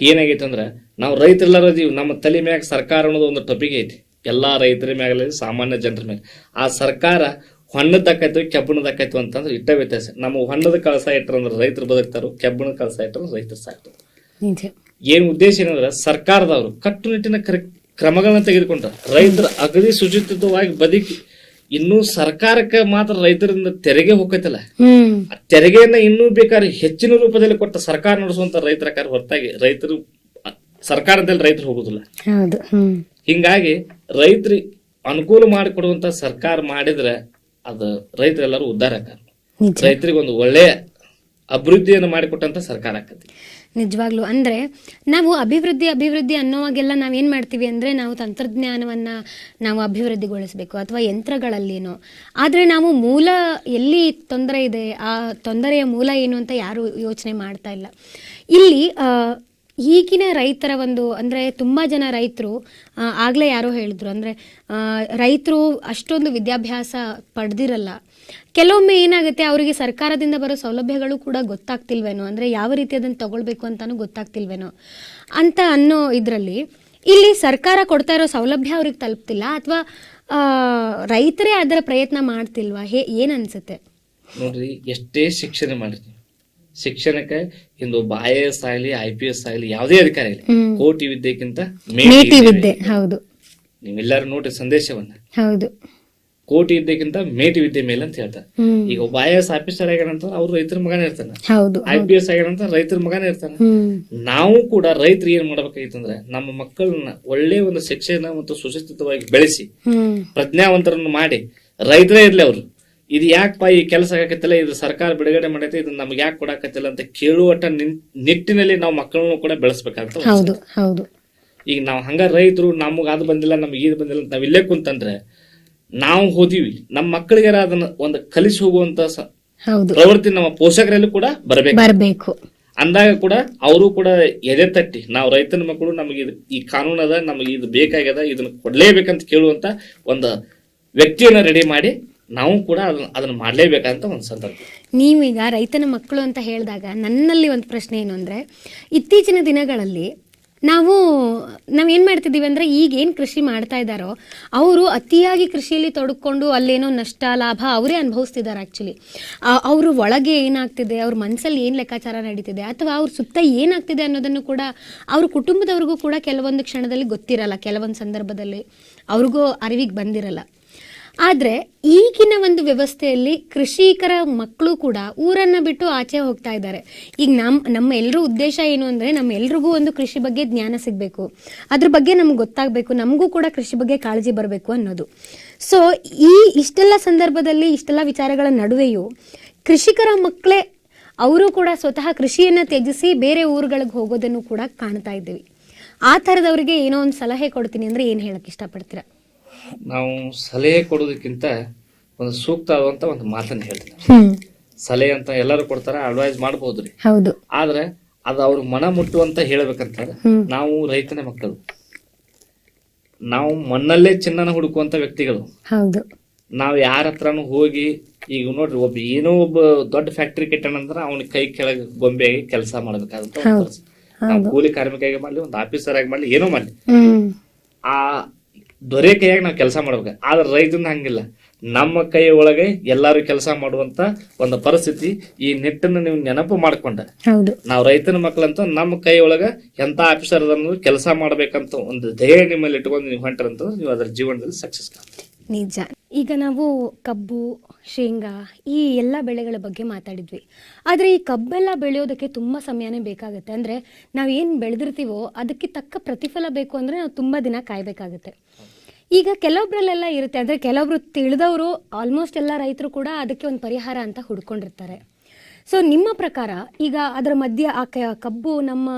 ಏನಾಗೈತೆ ಅಂದ್ರೆ ನಾವು ರೈತರೆಲ್ಲರ ಇದೀವಿ. ನಮ್ಮ ತಲೆ ಮ್ಯಾಗ ಸರ್ಕಾರ ಅನ್ನೋದು ಒಂದು ಟೊಪಿಗೆ ಐತಿ. ಎಲ್ಲಾ ರೈತರ ಮ್ಯಾಗಲಿ ಸಾಮಾನ್ಯ ಜನರ ಮ್ಯಾಗ. ಆ ಸರ್ಕಾರ ಹೊಣ್ಣದಕ್ಕೈತು ಕೆಬ್ಬಣದಕ್ಕೈತು ಅಂತಂದ್ರೆ ಇಟ್ಟ ವ್ಯತ್ಯಾಸ. ನಮ್ಮ ಹೊಣ್ಣದ ಕಳಸ ಇಟ್ಟರಂದ್ರೆ ರೈತರು ಬದುಕ್ತಾರು ಕೆಬ್ಬಣದ ಕಳಸ ಇಟ್ಟರೆ ರೈತರು ಸಾಕ್ತಾರೆ. ಏನು ಉದ್ದೇಶ ಏನಂದ್ರೆ ಸರ್ಕಾರದವರು ಕಟ್ಟುನಿಟ್ಟಿನ ಕ್ರ- ಕ್ರಮಗಳನ್ನ ತೆಗೆದುಕೊಂಡ್ರೆ. ರೈತರ ಅಗದಿ ಸುಚಿತವಾಗಿ ಬದುಕಿ ಇನ್ನೂ ಸರ್ಕಾರಕ್ಕೆ ಮಾತ್ರ ರೈತರಿಂದ ತೆರಿಗೆ ಹೋಗತ್ತಲ್ಲ? ಆ ತೆರಿಗೆಯನ್ನ ಇನ್ನೂ ಬೇಕಾದ್ರೆ ಹೆಚ್ಚಿನ ರೂಪದಲ್ಲಿ ಕೊಟ್ಟ ಸರ್ಕಾರ ನಡೆಸುವಂತ ರೈತರ ಕಾರ ಹೊರತಾಗಿ ರೈತರು ಸರ್ಕಾರದಲ್ಲಿ ರೈತರು ಹೋಗುದಿಲ್ಲ. ಹಿಂಗಾಗಿ ರೈತರಿ ಅನುಕೂಲ ಮಾಡಿಕೊಡುವಂತ ಸರ್ಕಾರ ಮಾಡಿದ್ರೆ ಅದು ರೈತರೆಲ್ಲರೂ ಉದ್ಧಾರ ಆಕಾರ ನಿಜ. ರೈತರಿಗೆ ಒಂದು ಒಳ್ಳೆಯ ಅಭಿವೃದ್ಧಿಯನ್ನು ಮಾಡಿಕೊಟ್ಟಂತ ಸರ್ಕಾರ ಆಕತಿ ನಿಜವಾಗ್ಲು. ಅಂದ್ರೆ ನಾವು ಅಭಿವೃದ್ಧಿ ಅಭಿವೃದ್ಧಿ ಅನ್ನೋವಾಗೆಲ್ಲ ನಾವೇನು ಮಾಡ್ತೀವಿ ಅಂದ್ರೆ ನಾವು ತಂತ್ರಜ್ಞಾನವನ್ನ ನಾವು ಅಭಿವೃದ್ಧಿಗೊಳಿಸಬೇಕು ಅಥವಾ ಯಂತ್ರಗಳಲ್ಲೇನೋ. ಆದರೆ ನಾವು ಮೂಲ ಎಲ್ಲಿ ತೊಂದರೆ ಇದೆ, ಆ ತೊಂದರೆಯ ಮೂಲ ಏನು ಅಂತ ಯಾರು ಯೋಚನೆ ಮಾಡ್ತಾ ಇಲ್ಲ. ಇಲ್ಲಿ ಈಗಿನ ರೈತರ ಒಂದು, ಅಂದ್ರೆ ತುಂಬಾ ಜನ ರೈತರು ಆಗ್ಲೇ ಯಾರೋ ಹೇಳಿದ್ರು, ಅಂದ್ರೆ ರೈತರು ಅಷ್ಟೊಂದು ವಿದ್ಯಾಭ್ಯಾಸ ಪಡೆದಿರಲ್ಲ. ಕೆಲವೊಮ್ಮೆ ಏನಾಗುತ್ತೆ ಅವರಿಗೆ ಸರ್ಕಾರದಿಂದ ಬರೋ ಸೌಲಭ್ಯಗಳು ಕೂಡ ಗೊತ್ತಾಗ್ತಿಲ್ವೇನೋ? ಅಂದ್ರೆ ಯಾವ ರೀತಿ ಅದನ್ನು ತಗೊಳ್ಬೇಕು ಅಂತಾನು ಗೊತ್ತಾಗ್ತಿಲ್ವೇನೋ? ಅಂತ ಅನ್ನೋ ಇದರಲ್ಲಿ ಇಲ್ಲಿ ಸರ್ಕಾರ ಕೊಡ್ತಾ ಇರೋ ಸೌಲಭ್ಯ ಅವ್ರಿಗೆ ತಲುಪ್ತಿಲ್ಲ ಅಥವಾ ರೈತರೇ ಅದರ ಪ್ರಯತ್ನ ಮಾಡ್ತಿಲ್ವಾ? ಹೇ ಏನ್ ಅನ್ಸುತ್ತೆ? ನೋಡ್ರಿ ಎಷ್ಟೇ ಶಿಕ್ಷಣ ಮಾಡಿರಿ ಶಿಕ್ಷಣಕ್ಕೆ ಇಂದು ಐ ಎಸ್ ಆಗಲಿ ಐ ಪಿ ಎಸ್ ಆಗಲಿ ಯಾವುದೇ ಅಧಿಕಾರಿ ಆಗಲಿ ಕೋಟಿ ವಿದ್ಯೆಗಿಂತ ಮೇಟಿ ವಿದ್ಯೆ. ಹೌದು. ನೀವೆಲ್ಲರೂ ನೋಡ್ರಿ ಸಂದೇಶವನ್ನ. ಹೌದು. ಕೋಟಿ ವಿದ್ಯೆಗಿಂತ ಮೇಟಿ ವಿದ್ಯೆ ಮೇಲೆ ಅಂತ ಹೇಳ್ತಾರೆ. ಈಗ ಒಬ್ಬ ಐ ಎಸ್ ಆಫೀಸರ್ ಆಗ್ಯಾನಂತ ಅವ್ರು ರೈತರ ಮಗನೇ ಇರ್ತಾನೆ. ಐ ಪಿ ಎಸ್ ಆಗ್ಯಾನಂತ ರೈತರ ಮಗನೇ ಇರ್ತಾನೆ. ನಾವು ಕೂಡ ರೈತರು ಏನ್ ಮಾಡ್ಬೇಕಾಗಿತ್ತಂದ್ರೆ ನಮ್ಮ ಮಕ್ಕಳನ್ನ ಒಳ್ಳೆ ಒಂದು ಶಿಕ್ಷಣ ಮತ್ತು ಸುಶಿಕ್ಷಿತವಾಗಿ ಬೆಳೆಸಿ ಪ್ರಜ್ಞಾವಂತರನ್ನು ಮಾಡಿ ರೈತರೇ ಇರ್ಲಿ ಅವರು. ಇದು ಯಾಕಪ್ಪ ಈ ಕೆಲಸ ಆಗಕತ್ತಿಲ್ಲ? ಇದು ಸರ್ಕಾರ ಬಿಡುಗಡೆ ಮಾಡೈತೆ ಇದು ನಮ್ಗೆ ಯಾಕೆ ಕೊಡಕತ್ತಿಲ್ಲ ಅಂತ ಕೇಳುವಟ ನಿಟ್ಟಿನಲ್ಲಿ ನಾವು ಮಕ್ಕಳನ್ನು ಕೂಡ ಬೆಳೆಸ್ಬೇಕಂತ ಈಗ ನಾವು ಹಂಗ ರೈತರು ನಮಗ ಅದು ಬಂದಿಲ್ಲ ನಮ್ಗೆ ಇದು ಬಂದಿಲ್ಲ ನಾವ್ ಇಲ್ಲೇ ಕುಂತಂದ್ರೆ ನಾವು ಹೋದಿವಿ. ನಮ್ಮ ಮಕ್ಕಳಿಗೆ ಅದನ್ನ ಒಂದು ಕಲಿಸಿ ಹೋಗುವಂತ ಪ್ರವೃತ್ತಿ ನಮ್ಮ ಪೋಷಕರಲ್ಲಿ ಕೂಡ ಬರಬೇಕು. ಬರಬೇಕು. ಅಂದಾಗ ಕೂಡ ಅವರು ಕೂಡ ಎದೆ ತಟ್ಟಿ ನಾವು ರೈತನ ಮಕ್ಕಳು ನಮಗೆ ಈ ಕಾನೂನು ಅದ ನಮಗೆ ಇದು ಬೇಕಾಗ್ಯದ ಇದನ್ನ ಕೊಡ್ಲೇಬೇಕಂತ ಕೇಳುವಂತ ಒಂದು ವ್ಯಕ್ತಿಯನ್ನ ರೆಡಿ ಮಾಡಿ ನಾವು ಕೂಡ ಅದನ್ನ ಅದನ್ನ ಮಾಡ್ಲೇಬೇಕಂತ ಒಂದು ಸಂದರ್ಭ. ನೀವೀಗ ರೈತನ ಮಕ್ಕಳು ಅಂತ ಹೇಳಿದಾಗ ನನ್ನಲ್ಲಿ ಒಂದು ಪ್ರಶ್ನೆ ಏನು ಅಂದ್ರೆ ಇತ್ತೀಚಿನ ದಿನಗಳಲ್ಲಿ ನಾವು ನಾವು ಏನು ಮಾಡ್ತಿದ್ದೀವಿ ಅಂದರೆ ಈಗ ಏನು ಕೃಷಿ ಮಾಡ್ತಾ ಇದ್ದಾರೋ, ಅವರು ಅತಿಯಾಗಿ ಕೃಷಿಯಲ್ಲಿ ತೊಡಕೊಂಡು ಅಲ್ಲೇನೋ ನಷ್ಟ, ಲಾಭ ಅವರೇ ಅನುಭವಿಸ್ತಿದ್ದಾರೆ ಆ್ಯಕ್ಚುಲಿ ಅವರು ಒಳಗೆ ಏನಾಗ್ತಿದೆ, ಅವ್ರ ಮನಸ್ಸಲ್ಲಿ ಏನು ಲೆಕ್ಕಾಚಾರ ನಡೀತಿದೆ, ಅಥವಾ ಅವ್ರ ಸುತ್ತ ಏನಾಗ್ತಿದೆ ಅನ್ನೋದನ್ನು ಕೂಡ ಅವ್ರ ಕುಟುಂಬದವ್ರಿಗೂ ಕೂಡ ಕೆಲವೊಂದು ಕ್ಷಣದಲ್ಲಿ ಗೊತ್ತಿರಲ್ಲ, ಕೆಲವೊಂದು ಸಂದರ್ಭದಲ್ಲಿ ಅವ್ರಿಗೂ ಅರಿವಿಗೆ ಬಂದಿರಲ್ಲ. ಆದರೆ ಈಗಿನ ಒಂದು ವ್ಯವಸ್ಥೆಯಲ್ಲಿ ಕೃಷಿಕರ ಮಕ್ಕಳು ಕೂಡ ಊರನ್ನ ಬಿಟ್ಟು ಆಚೆ ಹೋಗ್ತಾ ಇದ್ದಾರೆ. ಈಗ ನಮ್ಮ ನಮ್ಮ ಎಲ್ಲರೂ ಉದ್ದೇಶ ಏನು ಅಂದರೆ ನಮ್ಮ ಎಲ್ರಿಗೂ ಒಂದು ಕೃಷಿ ಬಗ್ಗೆ ಜ್ಞಾನ ಸಿಗಬೇಕು. ಅದ್ರ ಬಗ್ಗೆ ನಮ್ಗೆ ಗೊತ್ತಾಗಬೇಕು, ನಮಗೂ ಕೂಡ ಕೃಷಿ ಬಗ್ಗೆ ಕಾಳಜಿ ಬರಬೇಕು ಅನ್ನೋದು. ಸೊ ಈ ಇಷ್ಟೆಲ್ಲ ಸಂದರ್ಭದಲ್ಲಿ ಇಷ್ಟೆಲ್ಲ ವಿಚಾರಗಳ ನಡುವೆಯೂ ಕೃಷಿಕರ ಮಕ್ಕಳೇ ಅವರು ಕೂಡ ಸ್ವತಃ ಕೃಷಿಯನ್ನು ತ್ಯಜಿಸಿ ಬೇರೆ ಊರುಗಳಿಗೆ ಹೋಗೋದನ್ನು ಕೂಡ ಕಾಣ್ತಾ ಇದ್ದೀವಿ. ಆ ಥರದವರಿಗೆ ಏನೋ ಒಂದು ಸಲಹೆ ಕೊಡ್ತೀನಿ ಅಂದರೆ ಏನು ಹೇಳಕ್ಕೆ ಇಷ್ಟಪಡ್ತೀರಾ? ನಾವು ಸಲಹೆ ಕೊಡೋದಕ್ಕಿಂತ ಒಂದು ಸೂಕ್ತವಾದಂತ ಒಂದು ಮಾತನ್ನು ಹೇಳ್ತೀನಿ. ಸಲಹೆ ಅಂತ ಎಲ್ಲರೂ ಕೊಡ್ತಾರ ಅಡ್ವೈಸ್ ಮಾಡ್ಬೋದ್ರಿ. ಹೌದು. ಆದ್ರೆ ಅದು ಅವ್ರ ಮನ ಮುಟ್ಟುವಂತ ಹೇಳ್ಬೇಕಂತಾರೆ ನಾವು ರೈತನ ಮಕ್ಕಳು. ನಾವು ಮಣ್ಣಲ್ಲೇ ಚಿನ್ನನ ಹುಡುಕುವಂತ ವ್ಯಕ್ತಿಗಳು. ಹೌದು. ನಾವ್ ಯಾರ ಹತ್ರನೂ ಹೋಗಿ ಈಗ ನೋಡ್ರಿ ಒಬ್ಬ ಏನೋ ಒಬ್ಬ ದೊಡ್ಡ ಫ್ಯಾಕ್ಟ್ರಿ ಕೆಟ್ಟನಂದ್ರ ಅವನ ಕೈ ಕೆಳಗೆ ಗೊಂಬೆಯಾಗಿ ಕೆಲಸ ಮಾಡ್ಬೇಕಾದಂತ. ನಾವು ಕೂಲಿ ಕಾರ್ಮಿಕಾಗಿ ಮಾಡ್ಲಿ ಒಂದು ಆಫೀಸರ್ ಆಗಿ ಮಾಡ್ಲಿ ಏನೋ ಮಾಡ್ಲಿ. ಆ ದೊರೆ ಕೈಯಾಗ ನಾವು ಕೆಲಸ ಮಾಡ್ಬೇಕು. ಆದ್ರೆ ರೈತನ ಹಂಗಿಲ್ಲ. ನಮ್ಮ ಕೈ ಒಳಗೆ ಎಲ್ಲಾರು ಕೆಲಸ ಮಾಡುವಂತ ಒಂದು ಪರಿಸ್ಥಿತಿ ಈ ನಿಟ್ಟನ್ನು ನೀವು ನೆನಪು ಮಾಡ್ಕೊಂಡ. ನಾವು ರೈತನ ಮಕ್ಕಳಂತ ನಮ್ಮ ಕೈ ಒಳಗ ಎಂತ ಆಫೀಸರ್ ಕೆಲಸ ಮಾಡ್ಬೇಕಂತ ಒಂದು ಧೈರ್ಯ ನಿಮ್ಮಲ್ಲಿ ಇಟ್ಕೊಂಡು ನೀವು ಹೊಂಟ್ರಂತ ನೀವು ಅದರ ಜೀವನದಲ್ಲಿ ಸಕ್ಸಸ್ ನಿಜ. ಈಗ ನಾವು ಕಬ್ಬು, ಶೇಂಗಾ ಈ ಎಲ್ಲ ಬೆಳೆಗಳ ಬಗ್ಗೆ ಮಾತಾಡಿದ್ವಿ. ಆದರೆ ಈ ಕಬ್ಬೆಲ್ಲ ಬೆಳೆಯೋದಕ್ಕೆ ತುಂಬ ಸಮಯನೇ ಬೇಕಾಗುತ್ತೆ. ಅಂದರೆ ನಾವು ಏನು ಬೆಳೆದಿರ್ತೀವೋ ಅದಕ್ಕೆ ತಕ್ಕ ಪ್ರತಿಫಲ ಬೇಕು ಅಂದರೆ ನಾವು ತುಂಬ ದಿನ ಕಾಯಬೇಕಾಗುತ್ತೆ. ಈಗ ಕೆಲವೊಬ್ಬರಲ್ಲೆಲ್ಲ ಇರುತ್ತೆ. ಅಂದರೆ ಕೆಲವೊಬ್ರು ತಿಳಿದವರು ಆಲ್ಮೋಸ್ಟ್ ಎಲ್ಲ ರೈತರು ಕೂಡ ಅದಕ್ಕೆ ಒಂದು ಪರಿಹಾರ ಅಂತ ಹುಡ್ಕೊಂಡಿರ್ತಾರೆ. ಸೊ ನಿಮ್ಮ ಪ್ರಕಾರ ಈಗ ಅದರ ಮಧ್ಯೆ ಆ ಕಬ್ಬು ನಮ್ಮ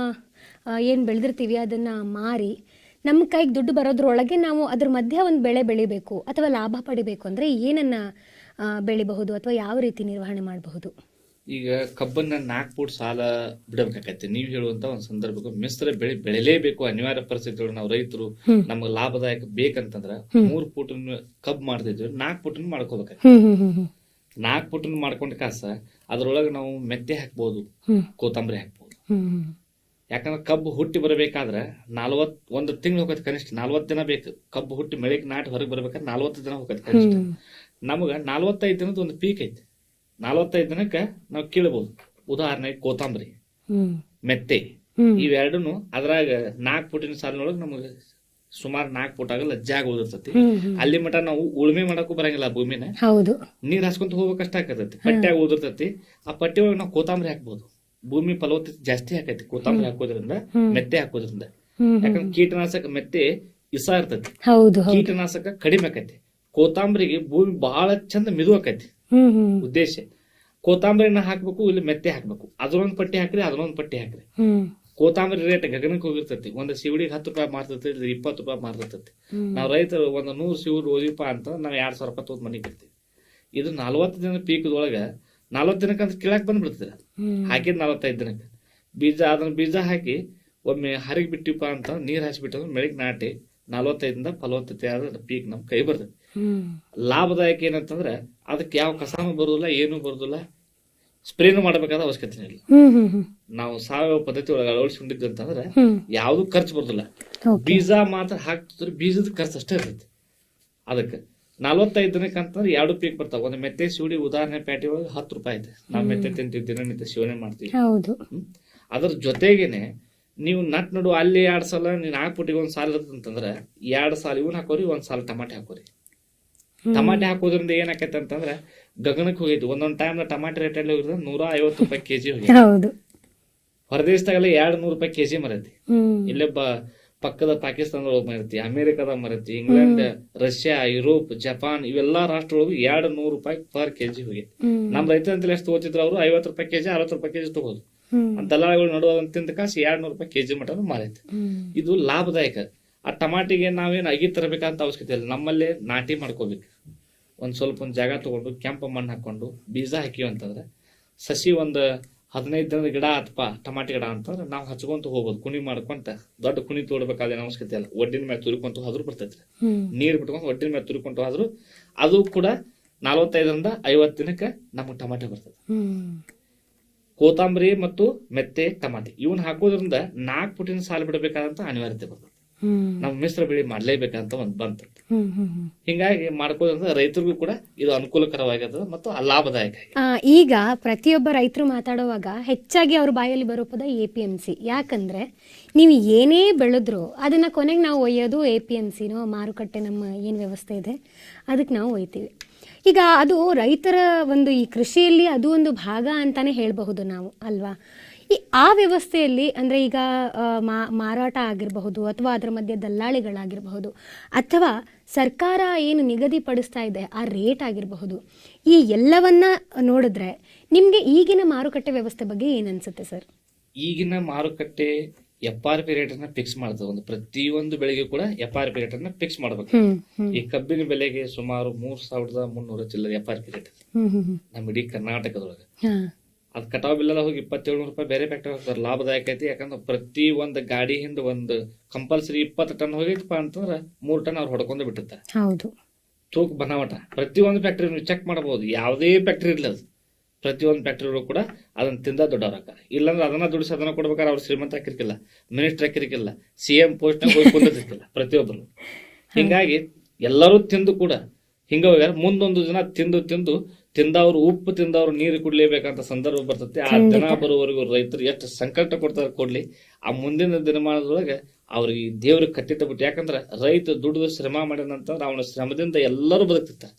ಏನು ಬೆಳೆದಿರ್ತೀವಿ ಅದನ್ನು ಮಾರಿ ನಮ್ಮ ಕೈಗೆ ದುಡ್ಡು ಬರೋದ್ರೊಳಗೆ ನಾವು ಅದ್ರ ಮಧ್ಯ ಒಂದು ಬೆಳೆ ಬೆಳಿಬೇಕು ಅಥವಾ ಲಾಭ ಪಡಿಬೇಕು ಅಂದ್ರೆ ಏನನ್ನ ಬೆಳಿಬಹುದು ಅಥವಾ ಯಾವ ರೀತಿ ನಿರ್ವಹಣೆ ಮಾಡಬಹುದು? ಈಗ ಕಬ್ಬನ್ನ ನಾಲ್ಕು ಫೂಟ್ ಸಾಲ ಬಿಡಬೇಕಾಗತ್ತೆ. ನೀವು ಹೇಳುವಂತ ಒಂದು ಸಂದರ್ಭಕ್ಕೆ ಮಿಶ್ರ ಬೆಳೆ ಬೆಳೆಲೇಬೇಕು. ಅನಿವಾರ್ಯ ಪರಿಸ್ಥಿತಿಗಳು ನಾವು ರೈತರು ನಮ್ಗೆ ಲಾಭದಾಯಕ ಬೇಕಂತಂದ್ರ ಮೂರ್ ಫೂಟ್ ಕಬ್ ಮಾಡ್ತಿದ್ವಿ ನಾಲ್ಕು ಫೂಟ್ ಹ್ಮ್ ನಾಲ್ಕು ಫೂಟ್ ಮಾಡ್ಕೊಂಡ ಕಾಸ ಅದ್ರೊಳಗೆ ನಾವು ಮೆತ್ತೆ ಹಾಕ್ಬೋದು ಕೊತ್ತಂಬರಿ ಹಾಕ್ಬೋದು. ಯಾಕಂದ್ರೆ ಕಬ್ಬು ಹುಟ್ಟಿ ಬರಬೇಕಾದ್ರೆ ನಲ್ವತ್ ಒಂದು ತಿಂಗಳು ಹೋಗತ್ತೆ ಕನಿಷ್ಠ. ನಲ್ವತ್ತು ದಿನ ಬೇಕು. ಕಬ್ಬು ಹುಟ್ಟಿ ಬೆಳಿಗ್ಗೆ ನಾಟಿ ಹೊರಗೆ ಬರಬೇಕಾದ್ರೆ ನಲ್ವತ್ತು ದಿನ ಹೋಗತ್ತೆ ಕನಿಷ್ಠ. ನಮಗ ನಲ್ವತ್ತೈದು ದಿನದ ಒಂದು ಪೀಕ್ ಐತಿ. ನಲ್ವತ್ತೈದು ದಿನಕ್ಕೆ ನಾವು ಕೀಳ್ಬೋದು. ಉದಾಹರಣೆಗೆ ಕೋತಂಬರಿ ಮೆತ್ತೆ. ಇವೆರಡೂ ಇವೆರಡನ್ನು ಅದ್ರಾಗ ನಾಲ್ಕು ಫುಟಿನ ಸಾಲಿನೊಳಗೆ ನಮಗೆ ಸುಮಾರು ನಾಲ್ಕು ಫುಟ್ ಆಗಲ್ಲ ಜಾಗ ಹ್ಮ್ ಅಲ್ಲಿ ಮಟ ನಾವು ಉಳುಮೆ ಮಾಡಕ್ಕೂ ಬರಂಗಿಲ್ಲ ಭೂಮಿನ. ಹೌದು. ನೀರ್ ಹಾಸ್ಕೊಂತ ಹೋಗ್ಬೇಕಷ್ಟ ಆಕತೈತಿ ಪಟ್ಟ್ಯಾಗ ಉದಿರ್ತೈತಿ ಆ ಪಟ್ಟಿ ಒಳಗೆ ನಾವು ಕೋತಂಬರಿ ಹಾಕ್ಬೋದು. ಭೂಮಿ ಫಲವತ್ತತೆ ಜಾಸ್ತಿ ಆಕೈತಿ ಕೊತ್ತಂಬರಿ ಹಾಕೋದ್ರಿಂದ ಮೆತ್ತೆ ಹಾಕೋದ್ರಿಂದ. ಯಾಕಂದ್ರೆ ಕೀಟನಾಶಕ ಮೆತ್ತೆ ಇಸ ಇರ್ತೈತಿ. ಕೀಟನಾಶಕ ಕಡಿಮೆ ಆಕೈತಿ. ಕೋತಾಂಬರಿಗೆ ಭೂಮಿ ಬಹಳ ಚಂದ ಮಿದು ಆಕೈತಿ. ಉದ್ದೇಶ. ಕೋತಾಂಬರಿನ ಹಾಕ್ಬೇಕು ಇಲ್ಲಿ ಮೆತ್ತೆ ಹಾಕ್ಬೇಕು. ಅದನ್ನೊಂದು ಪಟ್ಟಿ ಹಾಕ್ರಿ ಅದ್ರೊಂದ್ ಪಟ್ಟಿ ಹಾಕ್ರಿ. ಕೋತಾಂಬರಿ ರೇಟ್ ಗಗನಕ್ಕೆ ಹೋಗಿರ್ತೈತಿ. ಒಂದ್ ಸಿವಡಿಗೆ ಹತ್ತು ರೂಪಾಯಿ ಮಾರ್ತೈತಿ ಇಲ್ಲ ಇಪ್ಪತ್ತು ರೂಪಾಯಿ ಮಾರ್ತೈತಿ. ನಾವ್ ನಾವು ರೈತರು ಒಂದ್ ನೂರು ಸಿವಿಡ್ ಓದಿಪ್ಪ ಅಂತ ನಾವ್ ಎರಡ್ ಸಾವಿರ ರೂಪಾಯಿ ತೊಗೊಂಡ್ ಮನೆಗೆ ಇರ್ತೀವಿ ಇದು ನಲ್ವತ್ತು ದಿನ ಪೀಕದೊಳಗ ನಲ್ವತ್ತು ದಿನಕ್ಕೆ ಅಂತ ಕೀಳಕ್ ಬಂದ್ಬಿಡ್ತದೆ. ಹಾಕಿದ್ ನಲವತ್ತೈದು ದಿನಕ್ಕ. ಬೀಜ ಅದನ್ನ ಬೀಜ ಹಾಕಿ ಒಮ್ಮೆ ಹರಿಗೆ ಬಿಟ್ಟಿಪ್ಪ ಅಂತ ನೀರ್ ಹಾಸಿಬಿಟ್ಟು ಮೆಳಗ್ ನಾಟಿ ನಲವತ್ತೈದಿಂದ ಫಲವತ್ತತೆ ಆದ ಪೀಕ್ ನಮ್ ಕೈ ಬರ್ತದೆ. ಲಾಭದಾಯಕ ಏನಂತಂದ್ರೆ ಅದಕ್ಕೆ ಯಾವ ಕಸಾನು ಬರುದಿಲ್ಲ ಏನು ಬರುದಿಲ್ಲ. ಸ್ಪ್ರೇನು ಮಾಡಬೇಕಾದ ಅವಶ್ಯಕತೆ ಇಲ್ಲ. ನಾವು ಸಾವಯವ ಪದ್ಧತಿ ಒಳಗೆ ಅಳವಡಿಸಿಕೊಂಡಿದ್ದು ಅಂತಂದ್ರೆ ಯಾವ್ದು ಖರ್ಚು ಬರುದಿಲ್ಲ. ಬೀಜ ಮಾತ್ರ ಹಾಕ್ತಿದ್ರೆ ಬೀಜದ ಖರ್ಚು ಅಷ್ಟೇ ಇರ್ತೈತಿ. ಅದಕ್ಕೆ ನಲವತ್ತೈದು ದಿನಕ್ಕೆ ಅಂತಂದ್ರೆ ಎರಡು ಪೀಕ್ ಬರ್ತಾವ. ಒಂದು ಮೆತ್ತೆ ಶಿವಡಿ ಉದಾಹರಣೆ ಪ್ಯಾಟಿ ಒಳಗೆ ಹತ್ತು ರೂಪಾಯಿ ಇದೆ. ನಾವು ಮೆತ್ತೆ ತಿಂತೀವಿ ದಿನನಿತ್ಯ ಸೇವನೆ ಮಾಡ್ತೀವಿ. ಹೌದು? ಅದ್ರ ಜೊತೆಗೇನೆ ನೀವು ನಟ್ ನಡು ಅಲ್ಲಿ ಎರಡ್ ಸಲ ನೀನ್ ಹಾಕ್ಬಿಟ್ಟಿಗೆ ಒಂದ್ ಸಾಲ ಅಂತಂದ್ರೆ ಎರಡ್ ಸಾಲ ಇವನ್ ಹಾಕೋರಿ ಒಂದ್ ಸಾಲ ಟಮಾಟೆ ಹಾಕೋರಿ. ಟಮಾಟೆ ಹಾಕೋದ್ರಿಂದ ಏನಾಕೈತೆ ಅಂತಂದ್ರೆ ಗಗನಕ್ಕೆ ಹೋಗಿದ್ವಿ ಒಂದೊಂದ್ ಟೈಮ್ ಟಮಾಟೆ ರೇಟ್ ಅಲ್ಲಿ ಹೋಗಿದ್ರೆ ನೂರ ಐವತ್ತು ರೂಪಾಯಿ ಕೆಜಿ ಹೋಗಿ ಹೊರದೇಶದಾಗೆಲ್ಲ ಎರಡ್ ನೂರು ರೂಪಾಯಿ ಕೆಜಿ ಮರೈತಿ ಇಲ್ಲೊಬ್ಬ ಇಲ್ಲೇ ಬ ಪಕ್ಕದ ಪಾಕಿಸ್ತಾನದೊಳಗೆ ಮರೈತಿ ಅಮೆರಿಕದಾಗ ಮರೈತಿ ಇಂಗ್ಲೆಂಡ್ ರಷ್ಯಾ ಯುರೋಪ್ ಜಪಾನ್ ಇವೆಲ್ಲಾ ರಾಷ್ಟ್ರಗಳು ಎರಡ್ ನೂರು ರೂಪಾಯಿ ಪರ್ ಕೆಜಿ ಹೋಗಿ ನಮ್ ರೈತ ಅಂತ ಎಷ್ಟು ತಗೋತಿದ್ರು ಅವರು? ಐವತ್ತು ರೂಪಾಯಿ ಕೆಜಿ ಅರವತ್ತು ರೂಪಾಯಿ ಕೆಜಿ ತಗೋದು. ದಲ್ಲಾಳಿಗಳು ನಡುವಂತ ಕಾಸು ಎರಡ್ ನೂರು ರೂಪಾಯಿ ಕೆಜಿ ಮಟ್ಟ ಮಾರೈತಿ. ಇದು ಲಾಭದಾಯಕ. ಆ ಟಮಾಟಿಗೆ ನಾವೇನು ಅಗಿ ತರಬೇಕಂತ ಅವಶ್ಯಕತೆ ಇಲ್ಲ. ನಮ್ಮಲ್ಲೇ ನಾಟಿ ಮಾಡ್ಕೋಬೇಕು. ಒಂದ್ ಸ್ವಲ್ಪ ಒಂದ್ ಜಾಗ ತಗೊಂಡು ಕೆಂಪು ಮಣ್ಣು ಹಾಕೊಂಡು ಬೀಜ ಹಾಕಿವಿ ಅಂತಂದ್ರೆ ಸಸಿ ಒಂದ್ ಹದಿನೈದು ದಿನದ ಗಿಡ ಆತಪ್ಪ ಟಮಾಟಿ ಗಿಡ ಅಂತಂದ್ರೆ ನಾವು ಹಚ್ಕೊಂತ ಹೋಗ್ಬೋದು ಕುಣಿ ಮಾಡ್ಕೊಂತ ದೊಡ್ಡ ಕುಣಿ ತೋಡ್ಬೇಕಾದ ಅವಶ್ಯಕತೆ ಅಲ್ಲ. ಒಡ್ಡಿನ ಮೇಲೆ ತುರಿಕೊಂತ ಹೋದ್ರು ಬರ್ತೈತ್ರಿ. ಹ್ಮ್. ನೀರ್ ಬಿಟ್ಕೊಂಡು ಒಡ್ಡಿನ ಮೇಲೆ ತುರಿಕೊಂತ ಹೋದ್ರು ಅದು ಕೂಡ ನಲವತ್ತೈದರಿಂದ ಐವತ್ತು ದಿನಕ್ಕೆ ನಮಗೆ ಟಮಾಟೆ ಬರ್ತದೆ ಕೋತಂಬರಿ ಮತ್ತು ಮೆತ್ತೆ ಟಮಾಟಿ ಇವನ್ ಹಾಕೋದ್ರಿಂದ ನಾಲ್ಕು ಪುಟಿನ ಸಾಲ ಬಿಡಬೇಕಾದಂತ ಅನಿವಾರ್ಯತೆ ಬರ್ತದೆ ನಾವು ಮಿಶ್ರ ಬೆಳೆ ಮಾಡ್ಲೇಬೇಕಂತ ಒಂದ್ ಬಂತು. ಹಿಂಗಾಗಿ ಮಾಡ್ಕೋದ್ರಿಂದ ರೈತರಿಗೂ ಕೂಡ ಇದು ಅನುಕೂಲಕರವಾಗಿದೆ ಮತ್ತು ಲಾಭದಾಯಕ ಈಗ ಪ್ರತಿಯೊಬ್ಬ ರೈತರು ಮಾತಾಡುವಾಗ ಹೆಚ್ಚಾಗಿ ಅವ್ರ ಬಾಯಲ್ಲಿ ಬರೋ ಪದ ಎ ಪಿ ಎಂ ಸಿ. ಯಾಕಂದ್ರೆ ನೀವು ಏನೇ ಬೆಳೆದ್ರು ಅದನ್ನ ಕೊನೆಗೆ ನಾವು ಒಯ್ಯೋದು ಎ ಪಿ ಎಂ ಸಿನೋ ಮಾರುಕಟ್ಟೆ ನಮ್ಮ ಏನು ವ್ಯವಸ್ಥೆ ಇದೆ ಅದಕ್ಕೆ ನಾವು ಒಯ್ತೀವಿ. ಈಗ ಅದು ರೈತರ ಒಂದು ಈ ಕೃಷಿಯಲ್ಲಿ ಅದು ಒಂದು ಭಾಗ ಅಂತಾನೆ ಹೇಳಬಹುದು ನಾವು ಅಲ್ವಾ? ಈ ಆ ವ್ಯವಸ್ಥೆಯಲ್ಲಿ ಅಂದ್ರೆ ಈಗ ಮಾರಾಟ ಆಗಿರಬಹುದು ಅಥವಾ ಅದರ ಮಧ್ಯೆ ದಲ್ಲಾಳಿಗಳಾಗಿರಬಹುದು ಅಥವಾ ಸರ್ಕಾರ ಏನು ನಿಗದಿಪಡಿಸ್ತಾ ಇದೆ ಆ ರೇಟ್ ಆಗಿರಬಹುದು ಈ ಎಲ್ಲವನ್ನ ನೋಡಿದ್ರೆ ನಿಮಗೆ ಈಗಿನ ಮಾರುಕಟ್ಟೆ ವ್ಯವಸ್ಥೆ ಬಗ್ಗೆ ಏನು ಅನ್ಸುತ್ತೆ ಸರ್? ಈಗಿನ ಮಾರುಕಟ್ಟೆ ಎಫ್ ಆರ್ ಪಿ ರೇಟ್ ಅನ್ನ ಫಿಕ್ಸ್ ಮಾಡ್ತದೆ. ಒಂದು ಪ್ರತಿಯೊಂದು ಬೆಳೆಗೆ ಕೂಡ ಎಫ್ ಆರ್ ಪಿ ರೇಟ್ ಅನ್ನ ಫಿಕ್ಸ್ ಮಾಡ್ಬೇಕು ಈ ಕಬ್ಬಿನ ಬೆಲೆಗೆ ಸುಮಾರು ಮೂರ್ ಸಾವಿರದ ಮುನ್ನೂರ ಚಿಲ್ಲರೆ ಎಫ್ ಆರ್ ಪಿ ರೇಟ್ ನಮ್ಮ ಇಡೀ ಕರ್ನಾಟಕದೊಳಗೆ. ಅದ್ ಕಟಾವ್ ಬಿಲ್ಲೆಲ್ಲ ಹೋಗಿ ಇಪ್ಪತ್ತೇಳು ನೂರು ರೂಪಾಯಿ ಬೇರೆ ಫ್ಯಾಕ್ಟರಿ ಹೋಗ್ತಾರೆ ಲಾಭದಾಯಕ ಐತಿ. ಯಾಕಂದ್ರೆ ಪ್ರತಿ ಒಂದು ಗಾಡಿ ಹಿಂದೆ ಒಂದು ಕಂಪಲ್ಸರಿ ಇಪ್ಪತ್ತು ಟನ್ ಹೋಗಿತ್ತಪ್ಪ ಅಂತಂದ್ರೆ ಮೂರು ಟನ್ ಅವ್ರು ಹೊಡ್ಕೊಂಡು ಬಿಟ್ಟಿರ್ತಾರೆ. ಹೌದು. ತೂಕ ಬನಾವಟ. ಪ್ರತಿ ಒಂದು ಫ್ಯಾಕ್ಟ್ರಿ ನೀವು ಚೆಕ್ ಮಾಡಬಹುದು ಯಾವುದೇ ಫ್ಯಾಕ್ಟರಿ ಇರಲಿ ಅದು. ಒಂದು ಫ್ಯಾಕ್ಟರಿ ಕೂಡ ಅದನ್ನ ತಿಂದ ದೊಡ್ಡವ್ರ ಇಲ್ಲಾಂದ್ರೆ ಅದನ್ನ ದುಡಿಸಿ ಅದನ್ನ ಕೊಡ್ಬೇಕಾದ್ರೆ ಅವ್ರು ಶ್ರೀಮಂತ ಹಾಕಿರ್ಕಿಲ್ಲ ಮಿನಿಸ್ಟರ್ ಹಾಕಿರ್ಕಿಲ್ಲ ಸಿ ಎಂ ಪೋಸ್ಟ್ ಹೋಗಿ ಕುಂದಿರ್ತಿರ್ಕಿಲ್ಲ ಪ್ರತಿಯೊಬ್ಬರು ಹಿಂಗಾಗಿ ಎಲ್ಲರೂ ತಿಂದು ಕೂಡ ಹಿಂಗ ಹೋಗ್ಯಾರ. ಮುಂದೊಂದು ದಿನ ತಿಂದು ತಿಂದು ತಿಂದವ್ರು ಉಪ್ಪು ತಿಂದವ್ರು ನೀರು ಕುಡ್ಲೇಬೇಕಂತ ಸಂದರ್ಭ ಬರ್ತೈತಿ. ಆ ದಿನ ಬರುವವರೆಗೂ ರೈತರು ಎಷ್ಟು ಸಂಕಟ ಕೊಡ್ತಾರೆ ಕೊಡ್ಲಿ. ಆ ಮುಂದಿನ ದಿನಮಾನದೊಳಗೆ ಅವ್ರಿಗೆ ದೇವ್ರಿಗೆ ಕಟ್ಟಿಟ್ಟ ಬಿಟ್ಟು ಯಾಕಂದ್ರೆ ರೈತ ದುಡಿದು ಶ್ರಮ ಮಾಡಿದಂತಂದ್ರೆ ಅವನ ಶ್ರಮದಿಂದ ಎಲ್ಲರೂ ಬದುಕ್ತಿರ್ತಾರೆ.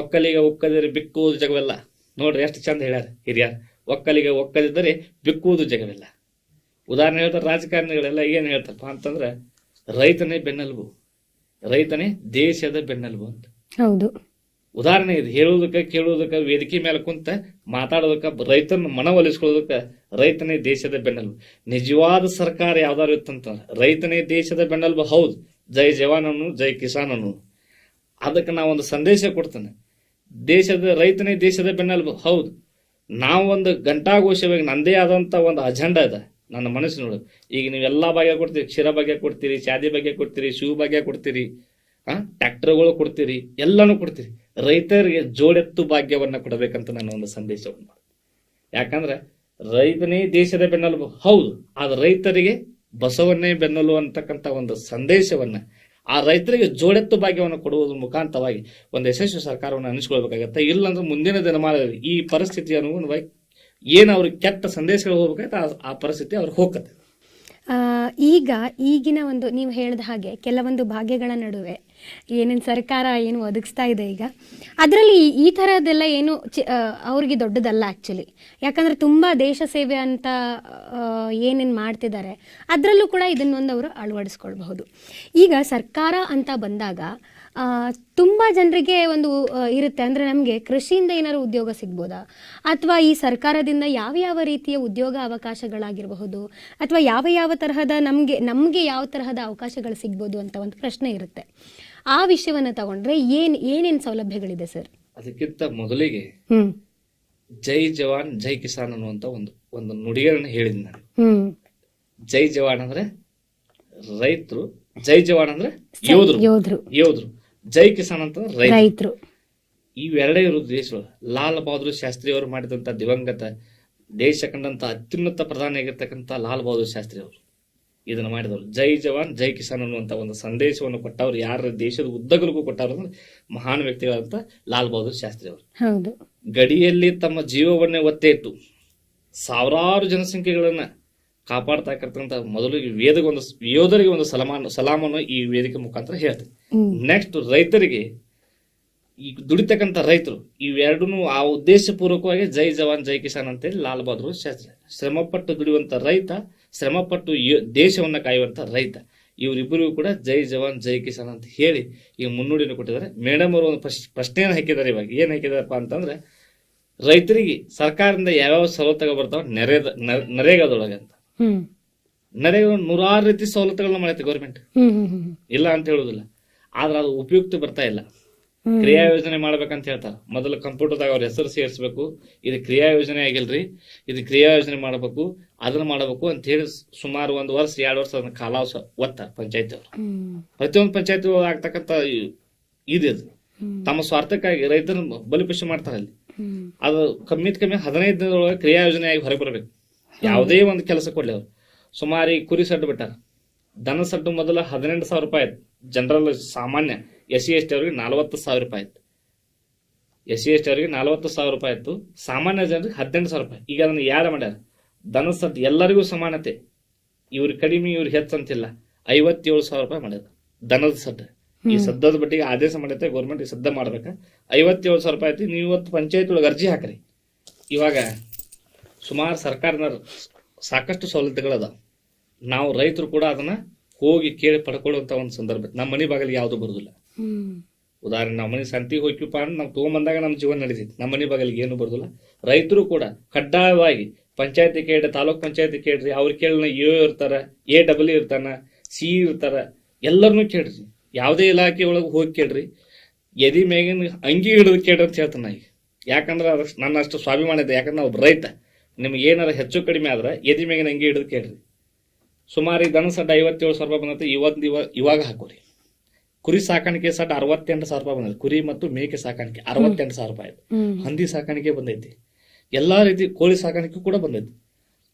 ಒಕ್ಕಲಿಗೆ ಒಕ್ಕದಿರಿ ಬಿಕ್ಕುವುದು ಜಗವೆಲ್ಲ. ನೋಡ್ರಿ ಎಷ್ಟು ಚಂದ ಹೇಳ್ಯಾರ ಹಿರಿಯರ್. ಒಕ್ಕಲಿಗೆ ಒಕ್ಕದಿದ್ದರೆ ಬಿಕ್ಕುವುದು ಜಗವೆಲ್ಲ. ಉದಾಹರಣೆ ಹೇಳ್ತಾರೆ ರಾಜಕಾರಣಿಗಳೆಲ್ಲ ಏನ್ ಹೇಳ್ತಾರಪ್ಪ ಅಂತಂದ್ರೆ ರೈತನೇ ಬೆನ್ನೆಲುಬು. ರೈತನೇ ದೇಶದ ಬೆನ್ನೆಲುಬು ಅಂತ. ಹೌದು. ಉದಾಹರಣೆ ಇದು, ಹೇಳುವುದಕ್ಕೆ, ಕೇಳುವುದಕ್ಕೆ, ವೇದಿಕೆ ಮೇಲೆ ಕುಂತ ಮಾತಾಡೋದಕ್ಕ, ರೈತನ ಮನವೊಲಿಸ್ಕೊಳ್ಳೋದಕ್ಕೆ ರೈತನೇ ದೇಶದ ಬೆನ್ನೆಲುಬು. ನಿಜವಾದ ಸರ್ಕಾರ ಯಾವ್ದಾರು ಇತ್ತಂತಂದ್ರೆ ರೈತನೇ ದೇಶದ ಬೆನ್ನೆಲುಬು. ಹೌದು, ಜೈ ಜವಾನನು ಜೈ ಕಿಸಾನನು ಅದಕ್ಕೆ ನಾವೊಂದು ಸಂದೇಶ ಕೊಡ್ತೇನೆ. ದೇಶದ, ರೈತನೇ ದೇಶದ ಬೆನ್ನೆಲುಬು. ಹೌದು, ನಾವು ಒಂದು ಘಂಟಾಘೋಷವಾಗಿ ನಂದೇ ಆದಂತ ಒಂದು ಅಜೆಂಡಾ ಇದೆ. ನನ್ನ ಮನಸ್ಸಿನೊಳಗೆ. ಈಗ ನೀವು ಎಲ್ಲಾ ಭಾಗ್ಯ ಕೊಡ್ತೀರಿ, ಕ್ಷೀರ ಭಾಗ್ಯ ಕೊಡ್ತೀರಿ ಶಾದಿ ಭಾಗ್ಯ ಕೊಡ್ತೀರಿ ಶಿವ ಭಾಗ್ಯ ಕೊಡ್ತೀರಿ. ಆ? ಟ್ರ್ಯಾಕ್ಟರ್ಗಳು ಕೊಡ್ತೀರಿ ಎಲ್ಲಾನು ಕೊಡ್ತೀರಿ. ರೈತರಿಗೆ ಜೋಡೆತ್ತು ಭಾಗ್ಯವನ್ನ ಕೊಡಬೇಕಂತ ನಾನು ಒಂದು ಸಂದೇಶವನ್ನು. ಯಾಕಂದ್ರೆ ರೈತನೇ ದೇಶದ ಬೆನ್ನೆಲುಬು. ಹೌದು ಆದ್ರೆ ರೈತರಿಗೆ ಬಸವನ್ನೇ ಬೆನ್ನೆಲು ಅಂತಕ್ಕಂಥ ಒಂದು ಸಂದೇಶವನ್ನ ಆ ರೈತರಿಗೆ ಜೋಡೆತ್ತು ಭಾಗ್ಯವನ್ನು ಕೊಡುವುದರ ಮುಖಾಂತರವಾಗಿ ಒಂದು ಯಶಸ್ವಿ ಸರ್ಕಾರವನ್ನು ಅನಿಸ್ಕೊಳ್ಬೇಕಾಗತ್ತೆ ಇಲ್ಲಾಂದ್ರೆ ಮುಂದಿನ ದಿನಮಾನದಲ್ಲಿ ಈ ಪರಿಸ್ಥಿತಿ ಅನುಗುಣವಾಗಿ ಏನು ಅವ್ರಿಗೆ ಕೆಟ್ಟ ಸಂದೇಶಗಳು ಹೋಗ್ಬೇಕಾಯ್ತು ಆ- ಆ ಪರಿಸ್ಥಿತಿ ಅವ್ರಿಗೆ ಹೋಗತ್ತೆ ಆ, ಈಗ, ಈಗಿನ ಒಂದು ನೀವು ಹೇಳಿದ ಹಾಗೆ ಕೆಲವೊಂದು ಭಾಗ್ಯಗಳ ನಡುವೆ ಏನೇನು ಸರ್ಕಾರ ಏನು ಒದಗಿಸ್ತಾ ಇದೆ ಈಗ, ಅದರಲ್ಲಿ ಈ ಥರದ್ದೆಲ್ಲ ಏನು ಚಿ- ಅವ್ರಿಗೆ ದೊಡ್ಡದಲ್ಲ ಆ್ಯಕ್ಚುಲಿ ಯಾಕಂದರೆ ತುಂಬ ದೇಶ ಸೇವೆ ಅಂತ ಏನೇನು ಮಾಡ್ತಿದ್ದಾರೆ, ಅದರಲ್ಲೂ ಕೂಡ ಇದನ್ನೊಂದು ಅವರು ಅಳವಡಿಸ್ಕೊಳ್ಬಹುದು. ಈಗ ಸರ್ಕಾರ ಅಂತ ಬಂದಾಗ ತುಂಬ ಜನರಿಗೆ ಒಂದು ಇರುತ್ತೆ. ಅಂದರೆ ನಮಗೆ ಕೃಷಿಯಿಂದ ಏನಾದ್ರು ಉದ್ಯೋಗ ಸಿಗ್ಬೋದಾ? ಅಥವಾ ಈ ಸರ್ಕಾರದಿಂದ ಯಾವ ಯಾವ ರೀತಿಯ ಉದ್ಯೋಗ ಅವಕಾಶಗಳಾಗಿರಬಹುದು? ಅಥವಾ ಯಾವ ಯಾವ ತರಹದ ನಮಗೆ ನಮಗೆ ಯಾವ ತರಹದ ಅವಕಾಶಗಳು ಸಿಗ್ಬೋದು ಅಂತ ಒಂದು ಪ್ರಶ್ನೆ ಇರುತ್ತೆ. ಆ ವಿಷಯವನ್ನು ತಗೊಂಡ್ರೆ ಏನು ಏನೇನು ಸೌಲಭ್ಯಗಳಿದೆ ಸರ್? ಅದಕ್ಕಿಂತ ಮೊದಲಿಗೆ ಜೈ ಜವಾನ್ ಜೈ ಕಿಸಾನ್ ಅನ್ನುವಂತ ಒಂದು ಒಂದು ನುಡಿಯನ್ನು ಹೇಳಿದ್ ನಾನು. ಜೈ ಜವಾನ್ ಅಂದ್ರೆ ರೈತರು ಜೈ ಜವಾನ್ ಅಂದ್ರೆ ಯೋಧರು. ಯೋಧರು. ಯೋಧರು. ಜೈ ಕಿಸಾನ್ ಅಂತ ರೈತರು. ಇವೆರಡೇ ಇರೋದು ದೇಶ ಲಾಲ್ ಬಹದ್ದೂರ್ ಶಾಸ್ತ್ರಿ ಅವರು ಮಾಡಿದಂತ ದಿವಂಗತ ದೇಶ ಕಂಡಂತ ಅತ್ಯುನ್ನತ ಪ್ರಧಾನಿ ಆಗಿರ್ತಕ್ಕಂತ ಲಾಲ್ ಬಹದ್ದೂರ್ ಶಾಸ್ತ್ರಿ ಅವರು ಇದನ್ನ ಮಾಡಿದವರು. ಜೈ ಜವಾನ್ ಜೈ ಕಿಸಾನ್ ಅನ್ನುವಂತ ಒಂದು ಸಂದೇಶವನ್ನು ಕೊಟ್ಟವರು. ಯಾರ ದೇಶದ ಉದ್ದಗಲಕ್ಕೂ ಕೊಟ್ಟವರು ಅಂದ್ರೆ ಮಹಾನ್ ವ್ಯಕ್ತಿಗಳಂತ ಲಾಲ್ ಬಹದ್ದೂರ್ ಶಾಸ್ತ್ರಿ ಅವರು. ಗಡಿಯಲ್ಲಿ ತಮ್ಮ ಜೀವವನ್ನೇ ಒತ್ತೆ ಇಟ್ಟು ಸಾವಿರಾರು ಜನಸಂಖ್ಯೆಗಳನ್ನ ಕಾಪಾಡ್ತಾ ಇರ್ತಕ್ಕಂಥ ಮೊದಲಿಗೆ ವೇದಗೊಂದು ಒಂದು ಯೋಧರಿಗೆ ಒಂದು ಸಲಮಾನ ಸಲಾಮನ್ನು ಈ ವೇದಿಕೆ ಮುಖಾಂತರ ಹೇಳ್ತೀನಿ. ನೆಕ್ಸ್ಟ್ ರೈತರಿಗೆ ಈ ದುಡಿತಕ್ಕಂಥ ರೈತರು ಇವೆರಡೂ ಆ ಉದ್ದೇಶಪೂರ್ವಕವಾಗಿ ಜೈ ಜವಾನ್ ಜೈ ಕಿಸಾನ್ ಅಂತೇಳಿ ಲಾಲ್ ಬಹದ್ದೂರ್ ಶಾಸ್ತ್ರಿ ಶ್ರಮಪಟ್ಟು ದುಡಿಯುವಂತ ರೈತ ಶ್ರಮಪಟ್ಟು ದೇಶವನ್ನು ಕಾಯುವಂತ ರೈತ. ಇವರಿಬ್ಬರಿಗೂ ಕೂಡ ಜೈ ಜವಾನ್ ಜೈ ಕಿಸಾನ್ ಅಂತ ಹೇಳಿ ಈ ಮುನ್ನುಡಿಯನ್ನು ಕೊಟ್ಟಿದ್ದಾರೆ. ಮೇಡಮ್ ಅವರು ಒಂದು ಪ್ರಶ್- ಪ್ರಶ್ನೆಯನ್ನು ಹಾಕಿದ್ದಾರೆ ಇವಾಗ. ಏನ್ ಹಾಕಿದಾರಪ್ಪ ಅಂತಂದ್ರೆ ರೈತರಿಗೆ ಸರ್ಕಾರದಿಂದ ಯಾವ್ಯಾವ ಸವಲತ್ತುಗಳು ಬರ್ತಾವ? ನೆರೆದ ನ- ನರೇಗಾದೊಳಗೆ ಅಂತ. ನರೇಗಾ ನೂರಾರು ರೀತಿ ಸವಲತ್ತುಗಳನ್ನ ಮಾಡೈತೆ ಗೌರ್ಮೆಂಟ್. ಇಲ್ಲ ಅಂತ ಹೇಳುದಿಲ್ಲ. ಆದ್ರೆ ಅದು ಉಪಯುಕ್ತ ಬರ್ತಾ ಇಲ್ಲ. ಕ್ರಿಯಾ ಯೋಜನೆ ಮಾಡ್ಬೇಕಂತ ಹೇಳ್ತಾರೆ. ಮೊದಲು ಕಂಪ್ಯೂಟರ್ದಾಗ ಅವ್ರ ಹೆಸರು ಸೇರಿಸ್ಬೇಕು. ಇದು ಕ್ರಿಯಾ ಯೋಜನೆ ಆಗಿಲ್ರಿ. ಇದು ಕ್ರಿಯಾ ಯೋಜನೆ ಮಾಡಬೇಕು. ಅದನ್ನ ಮಾಡಬೇಕು ಅಂತ ಹೇಳಿ ಸುಮಾರು ಒಂದು ವರ್ಷ ಎರಡು ವರ್ಷ ಅದನ್ನ ಕಾಲಾವಸ ಒತ್ತ ಪಂಚಾಯತ್ ಅವರು ಪ್ರತಿಯೊಂದು ಪಂಚಾಯತ್ ಆಗ್ತಕ್ಕಂತ ಇ- ಇದು ಇದು. ಹ್ಮ್. ತಮ್ಮ ಸ್ವಾರ್ಥಕ್ಕಾಗಿ ರೈತರ ಬಲಿಪಶು ಮಾಡ್ತಾರ ಅಲ್ಲಿ. ಅದು ಕಮ್ಮಿ ಕಮ್ಮಿ ಹದಿನೈದು ದಿನದೊಳಗೆ ಕ್ರಿಯಾ ಯೋಜನೆಯಾಗಿ ಹೊರಗೆ ಬರಬೇಕು. ಯಾವುದೇ ಒಂದು ಕೆಲಸ ಕೊಡ್ಲಿ ಅವ್ರು. ಸುಮಾರು ಈ ಕುರಿ ಸಡ್ಡು ಬಿಟ್ಟಾರ. ದನ ಸಡ್ಡು ಮೊದಲ ಹದಿನೆಂಟು ಸಾವಿರ ರೂಪಾಯಿ ಆಯ್ತು. ಜನರಲ್ ಸಾಮಾನ್ಯ ಎಸ್ ಸಿ ಎಸ್ ಟಿ ಅವರಿಗೆ ನಲವತ್ತು ಸಾವಿರ ರೂಪಾಯಿ ಇತ್ತು ಎಸ್ ಸಿ ಎಸ್ ಟಿ ಅವರಿಗೆ ನಲವತ್ತು ಸಾವಿರ ರೂಪಾಯಿ ಆಯ್ತು. ಸಾಮಾನ್ಯ ಜನರಿಗೆ ಹದಿನೆಂಟು ಸಾವಿರ ರೂಪಾಯಿ. ಈಗ ಅದನ್ನು ಯಾರು ಮಾಡ್ಯಾರ? ಸಡ್ಡು ಎಲ್ಲರಿಗೂ ಸಮಾನತೆ. ಇವ್ರಿಗೆ ಕಡಿಮೆ ಇವ್ರಿಗೆ ಹೆಚ್ಚಂತಿಲ್ಲ ಐವತ್ತೇಳು ಸಾವಿರ ರೂಪಾಯಿ ಮಾಡ್ಯಾರ. ದನದ ಸದ್ದ. ಈ ಸದ್ದದ ಬಟ್ಟಿಗೆ ಆದೇಶ ಮಾಡೈತೆ ಗೌರ್ಮೆಂಟ್ ಈ ಸದ್ದ ಮಾಡ್ಬೇಕ. ಐವತ್ತೇಳು ಸಾವಿರ ರೂಪಾಯಿ ಐತಿ ನೀವು ಇವತ್ತು ಪಂಚಾಯತ್ ಒಳಗೆ ಅರ್ಜಿ ಹಾಕ್ರಿ. ಇವಾಗ ಸುಮಾರು ಸರ್ಕಾರದ ಸಾಕಷ್ಟು ಸವಲತ್ತುಗಳದಾವ. ನಾವು ರೈತರು ಕೂಡ ಅದನ್ನ ಹೋಗಿ ಕೇಳಿ ಪಡ್ಕೊಳ್ಳುವಂತ ಒಂದು ಸಂದರ್ಭ. ನಮ್ಮ ಮನೆ ಬಾಗಿಲಿಗೆ ಯಾವುದು ಬರುದಿಲ್ಲ. ಉದಾಹರಣೆ ನಮ್ಮ ಮನೆ ಸಂತಿಗೆ ಹೋಗ್ಯಪ್ಪ ಅಂದ್ರೆ ನಾವು ತಗೊಂಬಂದಾಗ ನಮ್ಮ ಜೀವನ ನಡೀತೈತಿ. ನಮ್ಮ ಮನೆ ಬಾಗಿಲಿಗೆ ಏನು ಬರುದಿಲ್ಲ. ರೈತರು ಕೂಡ ಕಡ್ಡಾಯವಾಗಿ ಪಂಚಾಯತಿ ಕೇಳಿ ತಾಲೂಕ್ ಪಂಚಾಯತಿ ಕೇಳ್ರಿ ಅವ್ರ ಕೇಳಿನ ಎ ಇರ್ತಾರ ಎ ಡಬಲ್ ಇರ್ತಾನ ಸಿ ಇರ್ತಾರ ಎಲ್ಲರನ್ನೂ ಕೇಳ್ರಿ. ಯಾವುದೇ ಇಲಾಖೆ ಒಳಗೆ ಹೋಗಿ ಕೇಳ್ರಿ. ಎದಿ ಮೇಗಿನ ಅಂಗಿ ಹಿಡಿದು ಕೇಳ್ರಿ ಅಂತ ಹೇಳ್ತಾನೆ ಈಗ. ಯಾಕಂದ್ರೆ ಅದು ನನ್ನ ಅಷ್ಟು ಸ್ವಾಭಿಮಾನ ಇದೆ. ಯಾಕಂದ್ರೆ ನಾವು ರೈತ. ನಿಮ್ಗೆ ಏನಾರ ಹೆಚ್ಚು ಕಡಿಮೆ ಆದ್ರೆ ಎದಿ ಮೇಗಿನ ಅಂಗಿ ಹಿಡಿದು ಕೇಳ್ರಿ. ಸುಮಾರು ದನ ಸಡ್ ಐವತ್ತೇಳು ಸಾವಿರ ರೂಪಾಯಿ ಬಂದೈತೆ. ಇವತ್ತು ಇವಾಗ ಇವಾಗ ಹಾಕೋರಿ. ಕುರಿ ಸಾಕಾಣಿಕೆ ಸಡ್ ಅರವತ್ತೆಂಟು ಸಾವಿರ ರೂಪಾಯಿ ಬಂದಿದೆ ಕುರಿ ಮತ್ತು ಮೇಕೆ ಸಾಕಾಣಿಕೆ ಅರವತ್ತೆಂಟು ಸಾವಿರ ರೂಪಾಯಿ ಹಂದಿ ಸಾಕಾಣಿಕೆ ಬಂದೈತಿ. ಎಲ್ಲಾ ರೀತಿ ಕೋಳಿ ಸಾಕಾಣಿಕೆ ಕೂಡ ಬಂದೈತಿ.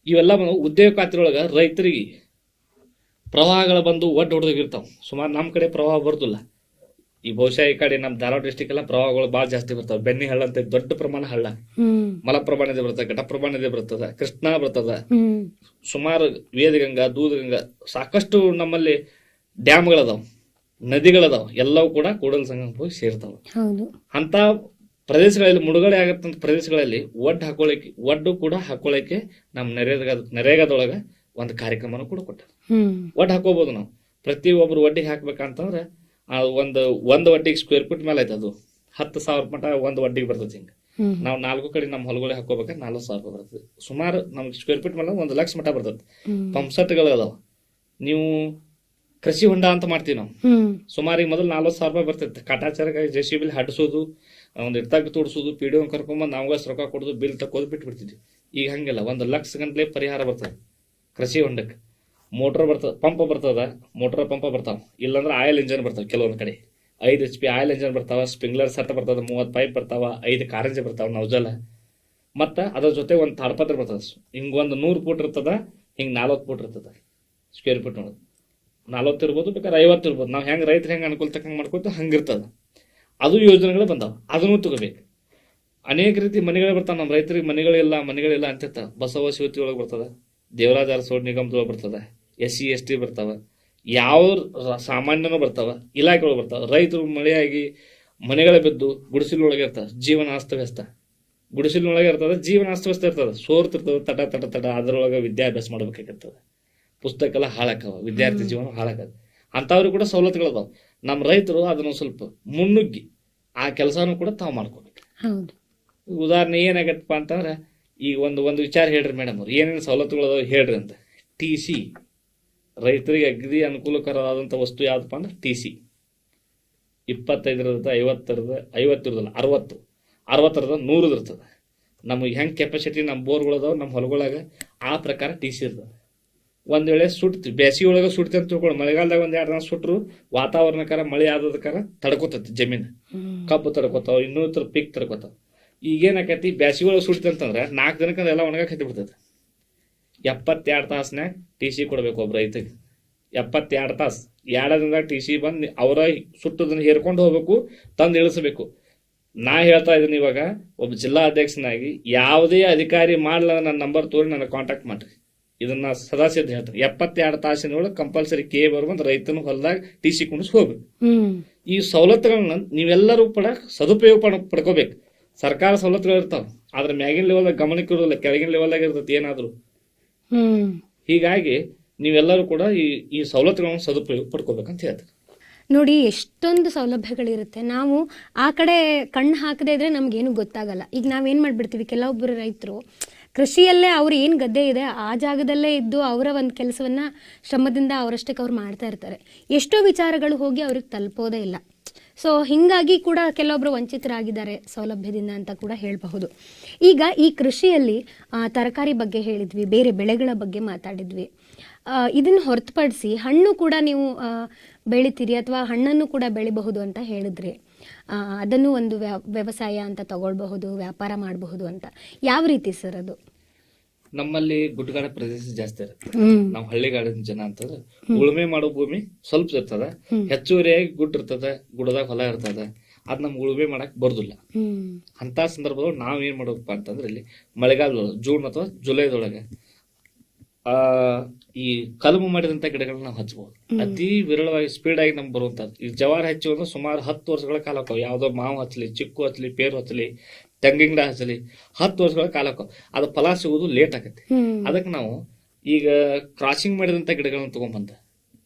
ಇವೆಲ್ಲ ಬಂದು ಉದ್ಯೋಗ ಖಾತ್ರಿಯೊಳಗ ರೈತರಿಗೆ ಪ್ರವಾಹಗಳು ಬಂದು ಒಡ್ಡು ಹೊಡೆದಿರ್ತಾವ ಸುಮಾರು ನಮ್ಮ ಕಡೆ ಪ್ರವಾಹ ಬರ್ದಿಲ್ಲ. ಈ ಬಹುಶಃ ಈ ಕಡೆ ನಮ್ಮ ಧಾರವಾಡ ಡಿಸ್ಟಿಕ್ ಎಲ್ಲ ಪ್ರವಾಹಗಳು ಬಹಳ ಜಾಸ್ತಿ ಬರ್ತಾವೆ. ಬೆನ್ನಿ ಹಳ್ಳ ಅಂತ ದೊಡ್ಡ ಪ್ರಮಾಣ ಹಳ್ಳ. ಮಲ ಪ್ರಮಾಣದ ಬರ್ತದೆ ಘಟ ಪ್ರಮಾಣದ ಬರ್ತದೆ ಕೃಷ್ಣಾ ಸುಮಾರು ವೇದ ಸುಮಾರು ವೇದಗಂಗಾ ದೂದಗಂಗಾ ಸಾಕಷ್ಟು ನಮ್ಮಲ್ಲಿ ಡ್ಯಾಮ್ಗಳದಾವ ನದಿಗಳದಾವ ಎಲ್ಲವೂ ಕೂಡ ಕೂಡಲ ಸಂಗಮ ಹೋಗಿ ಸೇರ್ತಾವ. ಅಂತ ಪ್ರದೇಶಗಳಲ್ಲಿ ಮುಳುಗಡೆ ಆಗತ್ತಂತ ಪ್ರದೇಶಗಳಲ್ಲಿ ಒಡ್ ಹಾಕೊಳ್ಳಿಕ್ಕೆ ಒಡ್ಡು ಕೂಡ ಹಾಕೊಳ್ಳಿಕ್ಕೆ ನಮ್ಮ ನರೇಗಾ ನರೇಗಾದೊಳಗ ಒಂದು ಕಾರ್ಯಕ್ರಮನ ಕೂಡ ಕೊಟ್ಟ ಒಡ್ ಒಡ್ಡು ಹಾಕೋಬಹುದು ನಾವು. ಪ್ರತಿ ಒಬ್ರು ಒಡ್ಡಿಗೆ ಹಾಕ್ಬೇಕಂತಂದ್ರೆ ಒಂದು ಒಂದು ವಡ್ಡಿಗೆ ಸ್ಕ್ವೇರ್ ಫೀಟ್ ಮೇಲೆ ಐತೆ ಅದು. ಹತ್ತು ಸಾವಿರ ಮಟ ಒಂದು ವಡ್ಡಿಗೆ ಬರ್ತದೆ ಹಿಂಗ. ನಾವ್ ನಾವು ನಾಲ್ಕು ಕಡೆ ನಮ್ಮ ಹೊಲಗಳಿಗೆ ಹಾಕೋಬೇಕಾದ್ರೆ ನಾಲ್ಕು ಸಾವಿರ ರೂಪಾಯಿ ಬರ್ತದೆ. ಸುಮಾರು ನಮ್ಗೆ ಸ್ಕ್ವೇರ್ ಫೀಟ್ ಮೇಲೆ ಒಂದು ಲಕ್ಷ ಮಟ ಬರ್ತದೆ. ಪಂಪ್ ಸೆಟ್ಗಳು ಅದಾವ ನೀವು ಕೃಷಿ ಹೊಂಡ ಅಂತ ಮಾಡ್ತೀವಿ ನಾವು. ಸುಮಾರಿಗೆ ಮೊದಲು ನಲ್ವತ್ತು ಸಾವಿರ ರೂಪಾಯಿ ಬರ್ತಿತ್ತು ಕಾಟಾಚಾರಕ್ಕೆ ಜೆ ಸಿ ಬಿಲ್ ಹಡ್ಸೋದು ಒಂದು ಇರ್ತಾಗ ತೋಡಿಸೋದು ಪಿ ಡಿ ಒ ಕರ್ಕೊಂಬಂದು ನಾವಾಗ ರೊಕ್ಕ ಕೊಡೋದು ಬಿಲ್ ತಕ್ಕೋದು ಬಿಟ್ಟು ಬಿಡ್ತಿದ್ವಿ ಈಗ ಹಂಗಿಲ್ಲ ಒಂದು ಲಕ್ಷ ಗಂಟ್ಲೆ ಪರಿಹಾರ ಬರ್ತದೆ ಕೃಷಿ ಹೊಂಡಕ್ಕೆ. ಮೋಟ್ರ್ ಬರ್ತದೆ ಪಂಪ್ ಬರ್ತದ, ಮೋಟ್ರ್ ಪಂಪ್ ಬರ್ತಾವ. ಇಲ್ಲಾಂದ್ರೆ ಆಯಿಲ್ ಇಂಜನ್ ಬರ್ತಾವ ಕೆಲವೊಂದು ಕಡೆ. ಐದು ಎಚ್ ಪಿ ಆಯಿಲ್ ಇಂಜನ್ ಬರ್ತಾವ, ಸ್ಪ್ರಿಂಗ್ಲರ್ ಸೆಟ್ ಬರ್ತದ ಮೂವತ್ತು ಪೈಪ್ ಬರ್ತಾವ, ಐದು ಕಾರಂಜಿ ಬರ್ತಾವ ನೌಜಲ ಮತ್ತು ಅದ್ರ ಜೊತೆ ಒಂದು ತಾಡ್ಪತ್ರ ಬರ್ತದ. ಹಿಂಗೆ ಒಂದು ನೂರು ಫೂಟ್ ಇರ್ತದ, ಹಿಂಗೆ ನಲ್ವತ್ತು ಫೂಟ್ ಇರ್ತದ ಸ್ಕ್ವೇರ್ ಫೀಟ್ ನೋಡೋದು ನಲ್ವತ್ತು ಇರ್ಬೋದು ಬೇಕಾದ್ರೆ ಐವತ್ತು ಇರ್ಬೋದು. ನಾವು ಹೆಂಗೆ ರೈತರು ಹೆಂಗೆ ಅನುಕೂಲ ತಕ್ಕಂಗೆ ಮಾಡ್ಕೊತ ಇರ್ತದೆ. ಅದು ಯೋಜನೆಗಳು ಬಂದಾವ. ಅದನ್ನು ತಗೋಬೇಕು. ಅನೇಕ ರೀತಿ ಮನೆಗಳೇ ಬರ್ತಾವೆ. ನಮ್ಮ ರೈತರಿಗೆ ಮನೆಗಳಿಲ್ಲ ಮನೆಗಳಿಲ್ಲ ಅಂತಿರ್ತಾವೆ. ಬಸವ ಶಿವತಿ ಒಳಗೆ ಬರ್ತದೆ, ದೇವರಾಜ ಅರಸೋಡ್ ನಿಗಮದೊಳಗೆ ಬರ್ತದ. ಎಸ್ ಸಿ ಎಸ್ ಟಿ ಬರ್ತಾವ. ಯಾವ ಸಾಮಾನ್ಯನು ಬರ್ತಾವ ಇಲಾಖೆಗಳು ಬರ್ತಾವ. ರೈತರು ಮಳೆಯಾಗಿ ಮನೆಗಳ ಬಿದ್ದು ಗುಡಿಸಿಲೊಳಗೆ ಇರ್ತಾವ ಜೀವನ ಅಸ್ತವ್ಯಸ್ತ ಗುಡಿಸಿಲೊಳಗೆ ಇರ್ತದ ಜೀವನ ಅಸ್ತವ್ಯಸ್ತ ಇರ್ತದ. ಸೋರ್ತಿರ್ತದ ತಟ ತಟ ತಟ ಅದರೊಳಗೆ ವಿದ್ಯಾಭ್ಯಾಸ ಮಾಡ್ಬೇಕಾಗಿರ್ತದ. ಪುಸ್ತಕ ಎಲ್ಲ ಹಾಳಾಕವ ವಿದ್ಯಾರ್ಥಿ ಜೀವನ ಹಾಳಾಕದ ಅಂಥವ್ರಿಗೆ ಕೂಡ ಸವಲತ್ತುಗಳದಾವ ನಮ್ಮ ರೈತರು ಅದನ್ನು ಸ್ವಲ್ಪ ಮುನ್ನುಗ್ಗಿ ಆ ಕೆಲಸನೂ ಕೂಡ ತಾವು ಮಾಡ್ಕೋಬೇಕು. ಉದಾಹರಣೆ ಏನಾಗತ್ತಪ್ಪ ಅಂತಂದ್ರೆ ಈಗ ಒಂದು ಒಂದು ವಿಚಾರ ಹೇಳ್ರಿ ಮೇಡಮ್ ಅವ್ರು. ಏನೇನು ಸವಲತ್ತುಗಳು ಅದಾವ ಹೇಳ್ರಿ ಅಂತ. T C. ರೈತರಿಗೆ ಅಗ್ದಿ ಅನುಕೂಲಕರವಾದಂಥ ವಸ್ತು ಯಾವುದಪ್ಪ ಅಂದ್ರೆ ಟಿ ಸಿ. ಇಪ್ಪತ್ತೈದರದ ಐವತ್ತರದ ಐವತ್ತಿರದಲ್ಲ ಅರವತ್ತು. ಅರವತ್ತರದ ನೂರದ ಇರ್ತದೆ. ನಮಗೆ ಹೆಂಗೆ ಕೆಪಾಸಿಟಿ ನಮ್ಮ ಬೋರ್ಗಳು ಅದಾವ ನಮ್ಮ ಹೊಲಗಳಾಗ ಆ ಪ್ರಕಾರ ಟಿ ಸಿ ಇರ್ತದೆ. ಒಂದ್ ವೇಳೆ ಸುಡ್ತಿ ಬೇಸಿಗೆ ಒಳಗೆ ಸುಡ್ತಿ ಅಂತ ತಿಳ್ಕೊಳ್ಳಿ ಮಳೆಗಾಲದಾಗ ಒಂದ್ ಎರಡು ದಿನ ಸುಟ್ರು ವಾತಾವರಣಕಾರ ಮಳೆ ಆದದಕ್ಕಾರ ತಡ್ಕೋತೈತಿ ಜಮೀನು. ಕಬ್ಬು ತಡ್ಕೋತಾವ ಇನ್ನೂ ಪಿಕ್ ತಡ್ಕೋತಾವ. ಈಗೇನಾಕೈತಿ ಬ್ಯಾಸಿಗೆ ಒಳಗೆ ಸುಡ್ತಿ ಅಂತಂದ್ರೆ ನಾಲ್ಕು ದಿನಕ್ಕೆ ಎಲ್ಲ ಒಣಗಕ್ಕೆ ಹತ್ತಿ ಬಿಡ್ತೈತೆ. ಎಪ್ಪತ್ತೆರಡು ತಾಸ್ನ್ಯಾಗ ಟಿ ಸಿ ಕೊಡ್ಬೇಕು ಒಬ್ಬ ರೈತಗೆ ಎಪ್ಪತ್ತೆರಡು ತಾಸು. ಎರಡು ದಿನದಾಗ ಟಿ ಸಿ ಬಂದು ಅವರ ಸುಟ್ಟದನ್ನು ಹೇರ್ಕೊಂಡು ಹೋಗ್ಬೇಕು ತಂದು ಇಳಿಸ್ಬೇಕು. ನಾ ಹೇಳ್ತಾ ಇದ್ದೀನಿ ಇವಾಗ ಒಬ್ಬ ಜಿಲ್ಲಾ ಅಧ್ಯಕ್ಷನಾಗಿ ಯಾವುದೇ ಅಧಿಕಾರಿ ಮಾಡಲ ನನ್ನ ನಂಬರ್ ತೋರಿ ನನಗೆ ಕಾಂಟ್ಯಾಕ್ಟ್ ಮಾಡ್ರಿ. ಇದನ್ನ ಸದಾ ಸಿದ್ಧ ಹೇಳ್ತಾರೆ ಎಪ್ಪತ್ತೆರಡು ತಾಸಿನ ಒಳಗೆ ಕಂಪಲ್ಸರಿ ಕೆ ಬರ್ಬಂದು ರೈತನ ಹೊಲದಾಗ ಟಿ ಸಿ ಕುಣಿಸಿ ಹೋಗ್ಬೇಕು. ಈ ಸವಲತ್ತುಗಳನ್ನ ನೀವೆಲ್ಲರೂ ಕೂಡ ಸದುಪಯೋಗ ಪಡ ಪಡ್ಕೋಬೇಕು. ಸರ್ಕಾರ ಸವಲತ್ತುಗಳು ಇರ್ತಾವ. ಆದ್ರೆ ಮ್ಯಾಗಿನ ಲೆವೆಲ್ದಾಗ ಗಮನಕ್ಕೆ ಇರೋದಿಲ್ಲ ಕೆಳಗಿನ ಲೆವೆಲ್ದಾಗ ಇರ್ತೈತಿ ಏನಾದ್ರು. ಹೀಗಾಗಿ ನೀವೆಲ್ಲರೂ ಕೂಡ ಈ ಈ ಸವಲತ್ತುಗಳನ್ನು ಸದುಪಯೋಗ ಪಡ್ಕೋಬೇಕಂತ ಹೇಳ್ತಾರೆ ನೋಡಿ, ಎಷ್ಟೊಂದು ಸೌಲಭ್ಯಗಳಿರುತ್ತೆ. ನಾವು ಆ ಕಡೆ ಕಣ್ಣು ಹಾಕದೇ ಇದ್ರೆ ನಮ್ಗೇನು ಗೊತ್ತಾಗಲ್ಲ. ಈಗ ನಾವೇನು ಮಾಡ್ಬಿಡ್ತೀವಿ? ಕೆಲವೊಬ್ಬರು ರೈತರು, ಕೃಷಿಯಲ್ಲೇ ಅವ್ರು ಏನು ಗದ್ದೆ ಇದೆ, ಆ ಜಾಗದಲ್ಲೇ ಇದ್ದು ಅವರ ಒಂದು ಕೆಲಸವನ್ನ ಶ್ರಮದಿಂದ ಅವರಷ್ಟಕ್ಕೆ ಅವ್ರು ಮಾಡ್ತಾ ಇರ್ತಾರೆ. ಎಷ್ಟೋ ವಿಚಾರಗಳು ಹೋಗಿ ಅವ್ರಿಗೆ ತಲುಪೋದೇ ಇಲ್ಲ. ಸೊ ಹಿಂಗಾಗಿ ಕೂಡ ಕೆಲವೊಬ್ಬರು ವಂಚಿತರಾಗಿದ್ದಾರೆ ಸೌಲಭ್ಯದಿಂದ ಅಂತ ಕೂಡ ಹೇಳಬಹುದು. ಈಗ ಈ ಕೃಷಿಯಲ್ಲಿ ತರಕಾರಿ ಬಗ್ಗೆ ಹೇಳಿದ್ವಿ, ಬೇರೆ ಬೆಳೆಗಳ ಬಗ್ಗೆ ಮಾತಾಡಿದ್ವಿ. ಇದನ್ನು ಹೊರತುಪಡಿಸಿ ಹಣ್ಣು ಕೂಡ ನೀವು ಬೆಳಿತೀರಿ ಅಥವಾ ಹಣ್ಣನ್ನು ಕೂಡ ಬೆಳಿಬಹುದು ಅಂತ ಹೇಳಿದ್ರಿ. ಅದನ್ನು ಒಂದು ವ್ಯ- ವ್ಯವಸಾಯ ಅಂತ ತಗೊಳ್ಬಹುದು, ವ್ಯಾಪಾರ ಮಾಡಬಹುದು ಅಂತ. ಯಾವ ರೀತಿ ಸರ್ ಅದು? ನಮ್ಮಲ್ಲಿ ಗುಡ್ಡಗಾಡ ಪ್ರದೇಶ ಜಾಸ್ತಿ ಇರುತ್ತೆ. ನಾವು ಹಳ್ಳಿಗಾಡಿನ ಜನ ಅಂತಂದ್ರೆ ಉಳುಮೆ ಮಾಡೋ ಭೂಮಿ ಸ್ವಲ್ಪ ಇರ್ತದ. ಹೆಚ್ಚುವರಿಯಾಗಿ ಗುಡ್ ಇರ್ತದ ಗುಡ್ಡದಾಗ ಹೊಲ ಇರ್ತದ. ಅದ್ ನಮ್ಗೆ ಉಳುಮೆ ಮಾಡಕ್ ಬರುದಿಲ್ಲ. ಅಂತ ಸಂದರ್ಭದೊಳಗೆ ನಾವ್ ಏನ್ ಮಾಡ್ಬೇಕಪ್ಪ ಅಂತಂದ್ರೆ ಇಲ್ಲಿ ಮಳೆಗಾಲದೊಳಗೆ ಜೂನ್ ಅಥವಾ ಜುಲೈದೊಳಗೆ ಆ ಈ ಕಲಮು ಮಾಡಿದಂತ ಗಿಡಗಳನ್ನ ನಾವು ಹಚ್ಬಹುದು ಅತಿ ವಿರಳವಾಗಿ ಸ್ಪೀಡ್ ಆಗಿ ನಮ್ಗೆ ಬರುವಂತದ್ದು. ಈ ಜವಾರ ಹಚ್ಚಿ ಅಂದ್ರೆ ಸುಮಾರು ಹತ್ತು ವರ್ಷಗಳ ಕಾಲ ಯಾವ್ದೋ ಮಾವು ಹಚ್ಚಲಿ ಚಿಕ್ಕು ಹಚ್ಚಲಿ ಪೇರು ಹಚ್ಚಲಿ ತೆಂಗಿನ ಹಚ್ಚಲಿ ಹತ್ತು ವರ್ಷಗಳ ಕಾಲ ಅದು ಫಲ ಸಿಗುವುದು ಲೇಟ್ ಆಗತ್ತೆ ಅದಕ್ಕೆ ನಾವು ಈಗ ಕ್ರಾಸಿಂಗ್ ಮಾಡಿದಂತ ಗಿಡಗಳನ್ನ ತಗೊಂಡ್ಬಂದ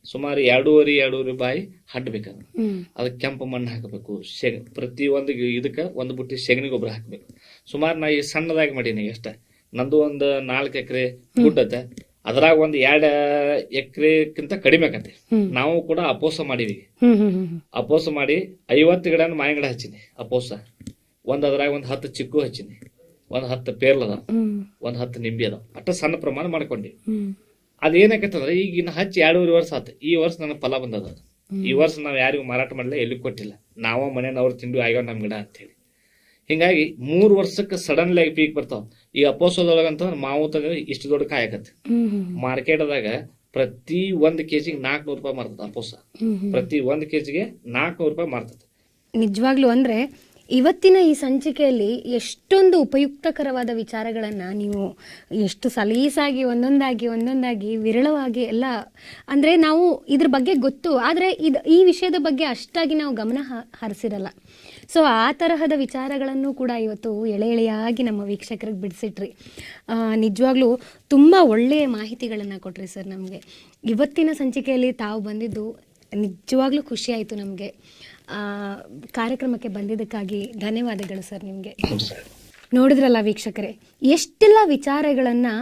ಸುಮಾರು ಎರಡೂವರೆ ಎರಡೂವರೆ ಬಾಯಿ ಹಡ್ಬೇಕು ಹ್ಮ್. ಅದಕ್ಕೆ ಕೆಂಪು ಮಣ್ಣು ಹಾಕಬೇಕು ಶೆಗ್ ಪ್ರತಿ ಒಂದು ಇದಕ್ಕೆ ಒಂದು ಬುಟ್ಟಿ ಸೆಗಣಿ ಗೊಬ್ಬರ ಹಾಕಬೇಕು. ಸುಮಾರು ನಾ ಈ ಸಣ್ಣದಾಗಿ ಮಾಡೀನಿ ಎಷ್ಟ ನಂದು ಒಂದು ನಾಲ್ಕು ಎಕರೆ ಗುಡ್ಡತ್ತೆ ಅದ್ರಾಗ ಒಂದು ಎರಡು ಎಕರೆಕ್ಕಿಂತ ಕಡಿಮೆ ಆಕತಿ. ನಾವು ಕೂಡ ಅಪೋಸ ಮಾಡಿವಿ. ಅಪೋಸ ಮಾಡಿ ಐವತ್ತು ಗಿಡನ ಮಾವಿನ ಗಿಡ ಹಚ್ಚೀನಿ ಅಪೋಸ. ಒಂದು ಅದ್ರಾಗ ಒಂದು ಹತ್ತು ಚಿಕ್ಕು ಹಚ್ಚಿನಿ. ಒಂದು ಹತ್ತು ಪೇರ್ಲ ಅದಾವ. ಒಂದ್ ಹತ್ತು ನಿಂಬೆ ಅದ ಅಷ್ಟ ಸಣ್ಣ ಪ್ರಮಾಣ ಮಾಡ್ಕೊಂಡಿ. ಅದೇನಾಕೈತಂದ್ರೆ ಈಗ ಇನ್ನ ಹಚ್ಚಿ ಎರಡೂವರೆ ವರ್ಷ ಆತ. ಈ ವರ್ಷ ನನಗೆ ಫಲ ಬಂದದ ಈ ವರ್ಷ ನಾವು ಯಾರಿಗೂ ಮಾರಾಟ ಮಾಡಲಿಲ್ಲ ಎಲ್ಲಿ ಕೊಟ್ಟಿಲ್ಲ. ನಾವ ಮನೆಯವ್ರು ತಿಂಡಿ ಆಗ್ಯಾವ ನಮ್ ಗಿಡ ಅಂತೇಳಿ. ಹಿಂಗಾಗಿ ಮೂರ್ ವರ್ಷಕ್ಕೆ ಸಡನ್ ಆಗಿ ಪೀಕ್ ಬರ್ತಾವ. ಈ ಅಪೋಸದೊಳಗೆ ಅಂತಂದ್ರೆ ಮಾವು ತಂದ್ರೆ ಇಷ್ಟು ದೊಡ್ಡ ಕಾಯಕತ್ತೆ ಮಾರ್ಕೆಟ್ದಾಗ ಪ್ರತಿ ಒಂದ್ ಕೆಜಿಗೆ ನಾಲ್ಕುನೂರು ರೂಪಾಯಿ ಮಾರ್ತದ ಅಪೋಸ. ಪ್ರತಿ ಒಂದು ಕೆಜಿಗೆ ನಾಲ್ಕುನೂರು ರೂಪಾಯಿ ಮಾರ್ತದೆ. ನಿಜವಾಗ್ಲೂ ಅಂದರೆ ಇವತ್ತಿನ ಈ ಸಂಚಿಕೆಯಲ್ಲಿ ಎಷ್ಟೊಂದು ಉಪಯುಕ್ತಕರವಾದ ವಿಚಾರಗಳನ್ನು ನೀವು ಎಷ್ಟು ಸಲೀಸಾಗಿ, ಒಂದೊಂದಾಗಿ ಒಂದೊಂದಾಗಿ, ವಿರಳವಾಗಿ ಎಲ್ಲ, ಅಂದರೆ ನಾವು ಇದ್ರ ಬಗ್ಗೆ ಗೊತ್ತು, ಆದರೆ ಇದು, ಈ ವಿಷಯದ ಬಗ್ಗೆ ಅಷ್ಟಾಗಿ ನಾವು ಗಮನ ಹರಿಸಿರಲ್ಲ. ಸೊ ಆ ತರಹದ ವಿಚಾರಗಳನ್ನು ಕೂಡ ಇವತ್ತು ಎಳೆ ಎಳೆಯಾಗಿ ನಮ್ಮ ವೀಕ್ಷಕರಿಗೆ ಬಿಡಿಸಿಟ್ರಿ. ನಿಜವಾಗ್ಲೂ ತುಂಬ ಒಳ್ಳೆಯ ಮಾಹಿತಿಗಳನ್ನು ಕೊಟ್ರಿ ಸರ್ ನಮಗೆ. ಇವತ್ತಿನ ಸಂಚಿಕೆಯಲ್ಲಿ ತಾವು ಬಂದಿದ್ದು ನಿಜವಾಗ್ಲೂ ಖುಷಿ ಆಯಿತು ನಮಗೆ. ಕಾರ್ಯಕ್ರಮಕ್ಕೆ ಬಂದಿದ್ದಕ್ಕಾಗಿ ಧನ್ಯವಾದಗಳು ಸರ್ ನಿಮಗೆ. ನೋಡಿದ್ರಲ್ಲ ವೀಕ್ಷಕರೇ ಎಷ್ಟೆಲ್ಲ ವಿಚಾರಗಳನ್ನು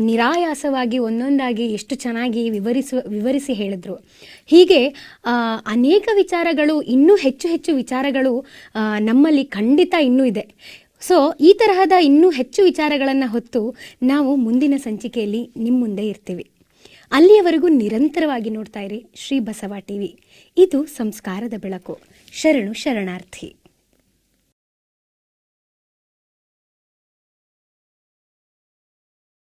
ನಿರಾಯಾಸವಾಗಿ ಒಂದೊಂದಾಗಿ ಎಷ್ಟು ಚೆನ್ನಾಗಿ ವಿವರಿಸುವ ವಿವರಿಸಿ ಹೇಳಿದ್ರು. ಹೀಗೆ ಅನೇಕ ವಿಚಾರಗಳು ಇನ್ನೂ ಹೆಚ್ಚು ಹೆಚ್ಚು ವಿಚಾರಗಳು ನಮ್ಮಲ್ಲಿ ಖಂಡಿತ ಇನ್ನೂ ಇದೆ. ಸೊ ಈ ತರಹದ ಇನ್ನೂ ಹೆಚ್ಚು ವಿಚಾರಗಳನ್ನು ಹೊತ್ತು ನಾವು ಮುಂದಿನ ಸಂಚಿಕೆಯಲ್ಲಿ ನಿಮ್ಮ ಮುಂದೆ ಇರ್ತೀವಿ. ಅಲ್ಲಿಯವರೆಗೂ ನಿರಂತರವಾಗಿ ನೋಡ್ತಾ ಇರಿ ಶ್ರೀ ಬಸವ ಟಿವಿ. ಇದು ಸಂಸ್ಕಾರದ ಬೆಳಕು. ಶರಣು ಶರಣಾರ್ಥಿ.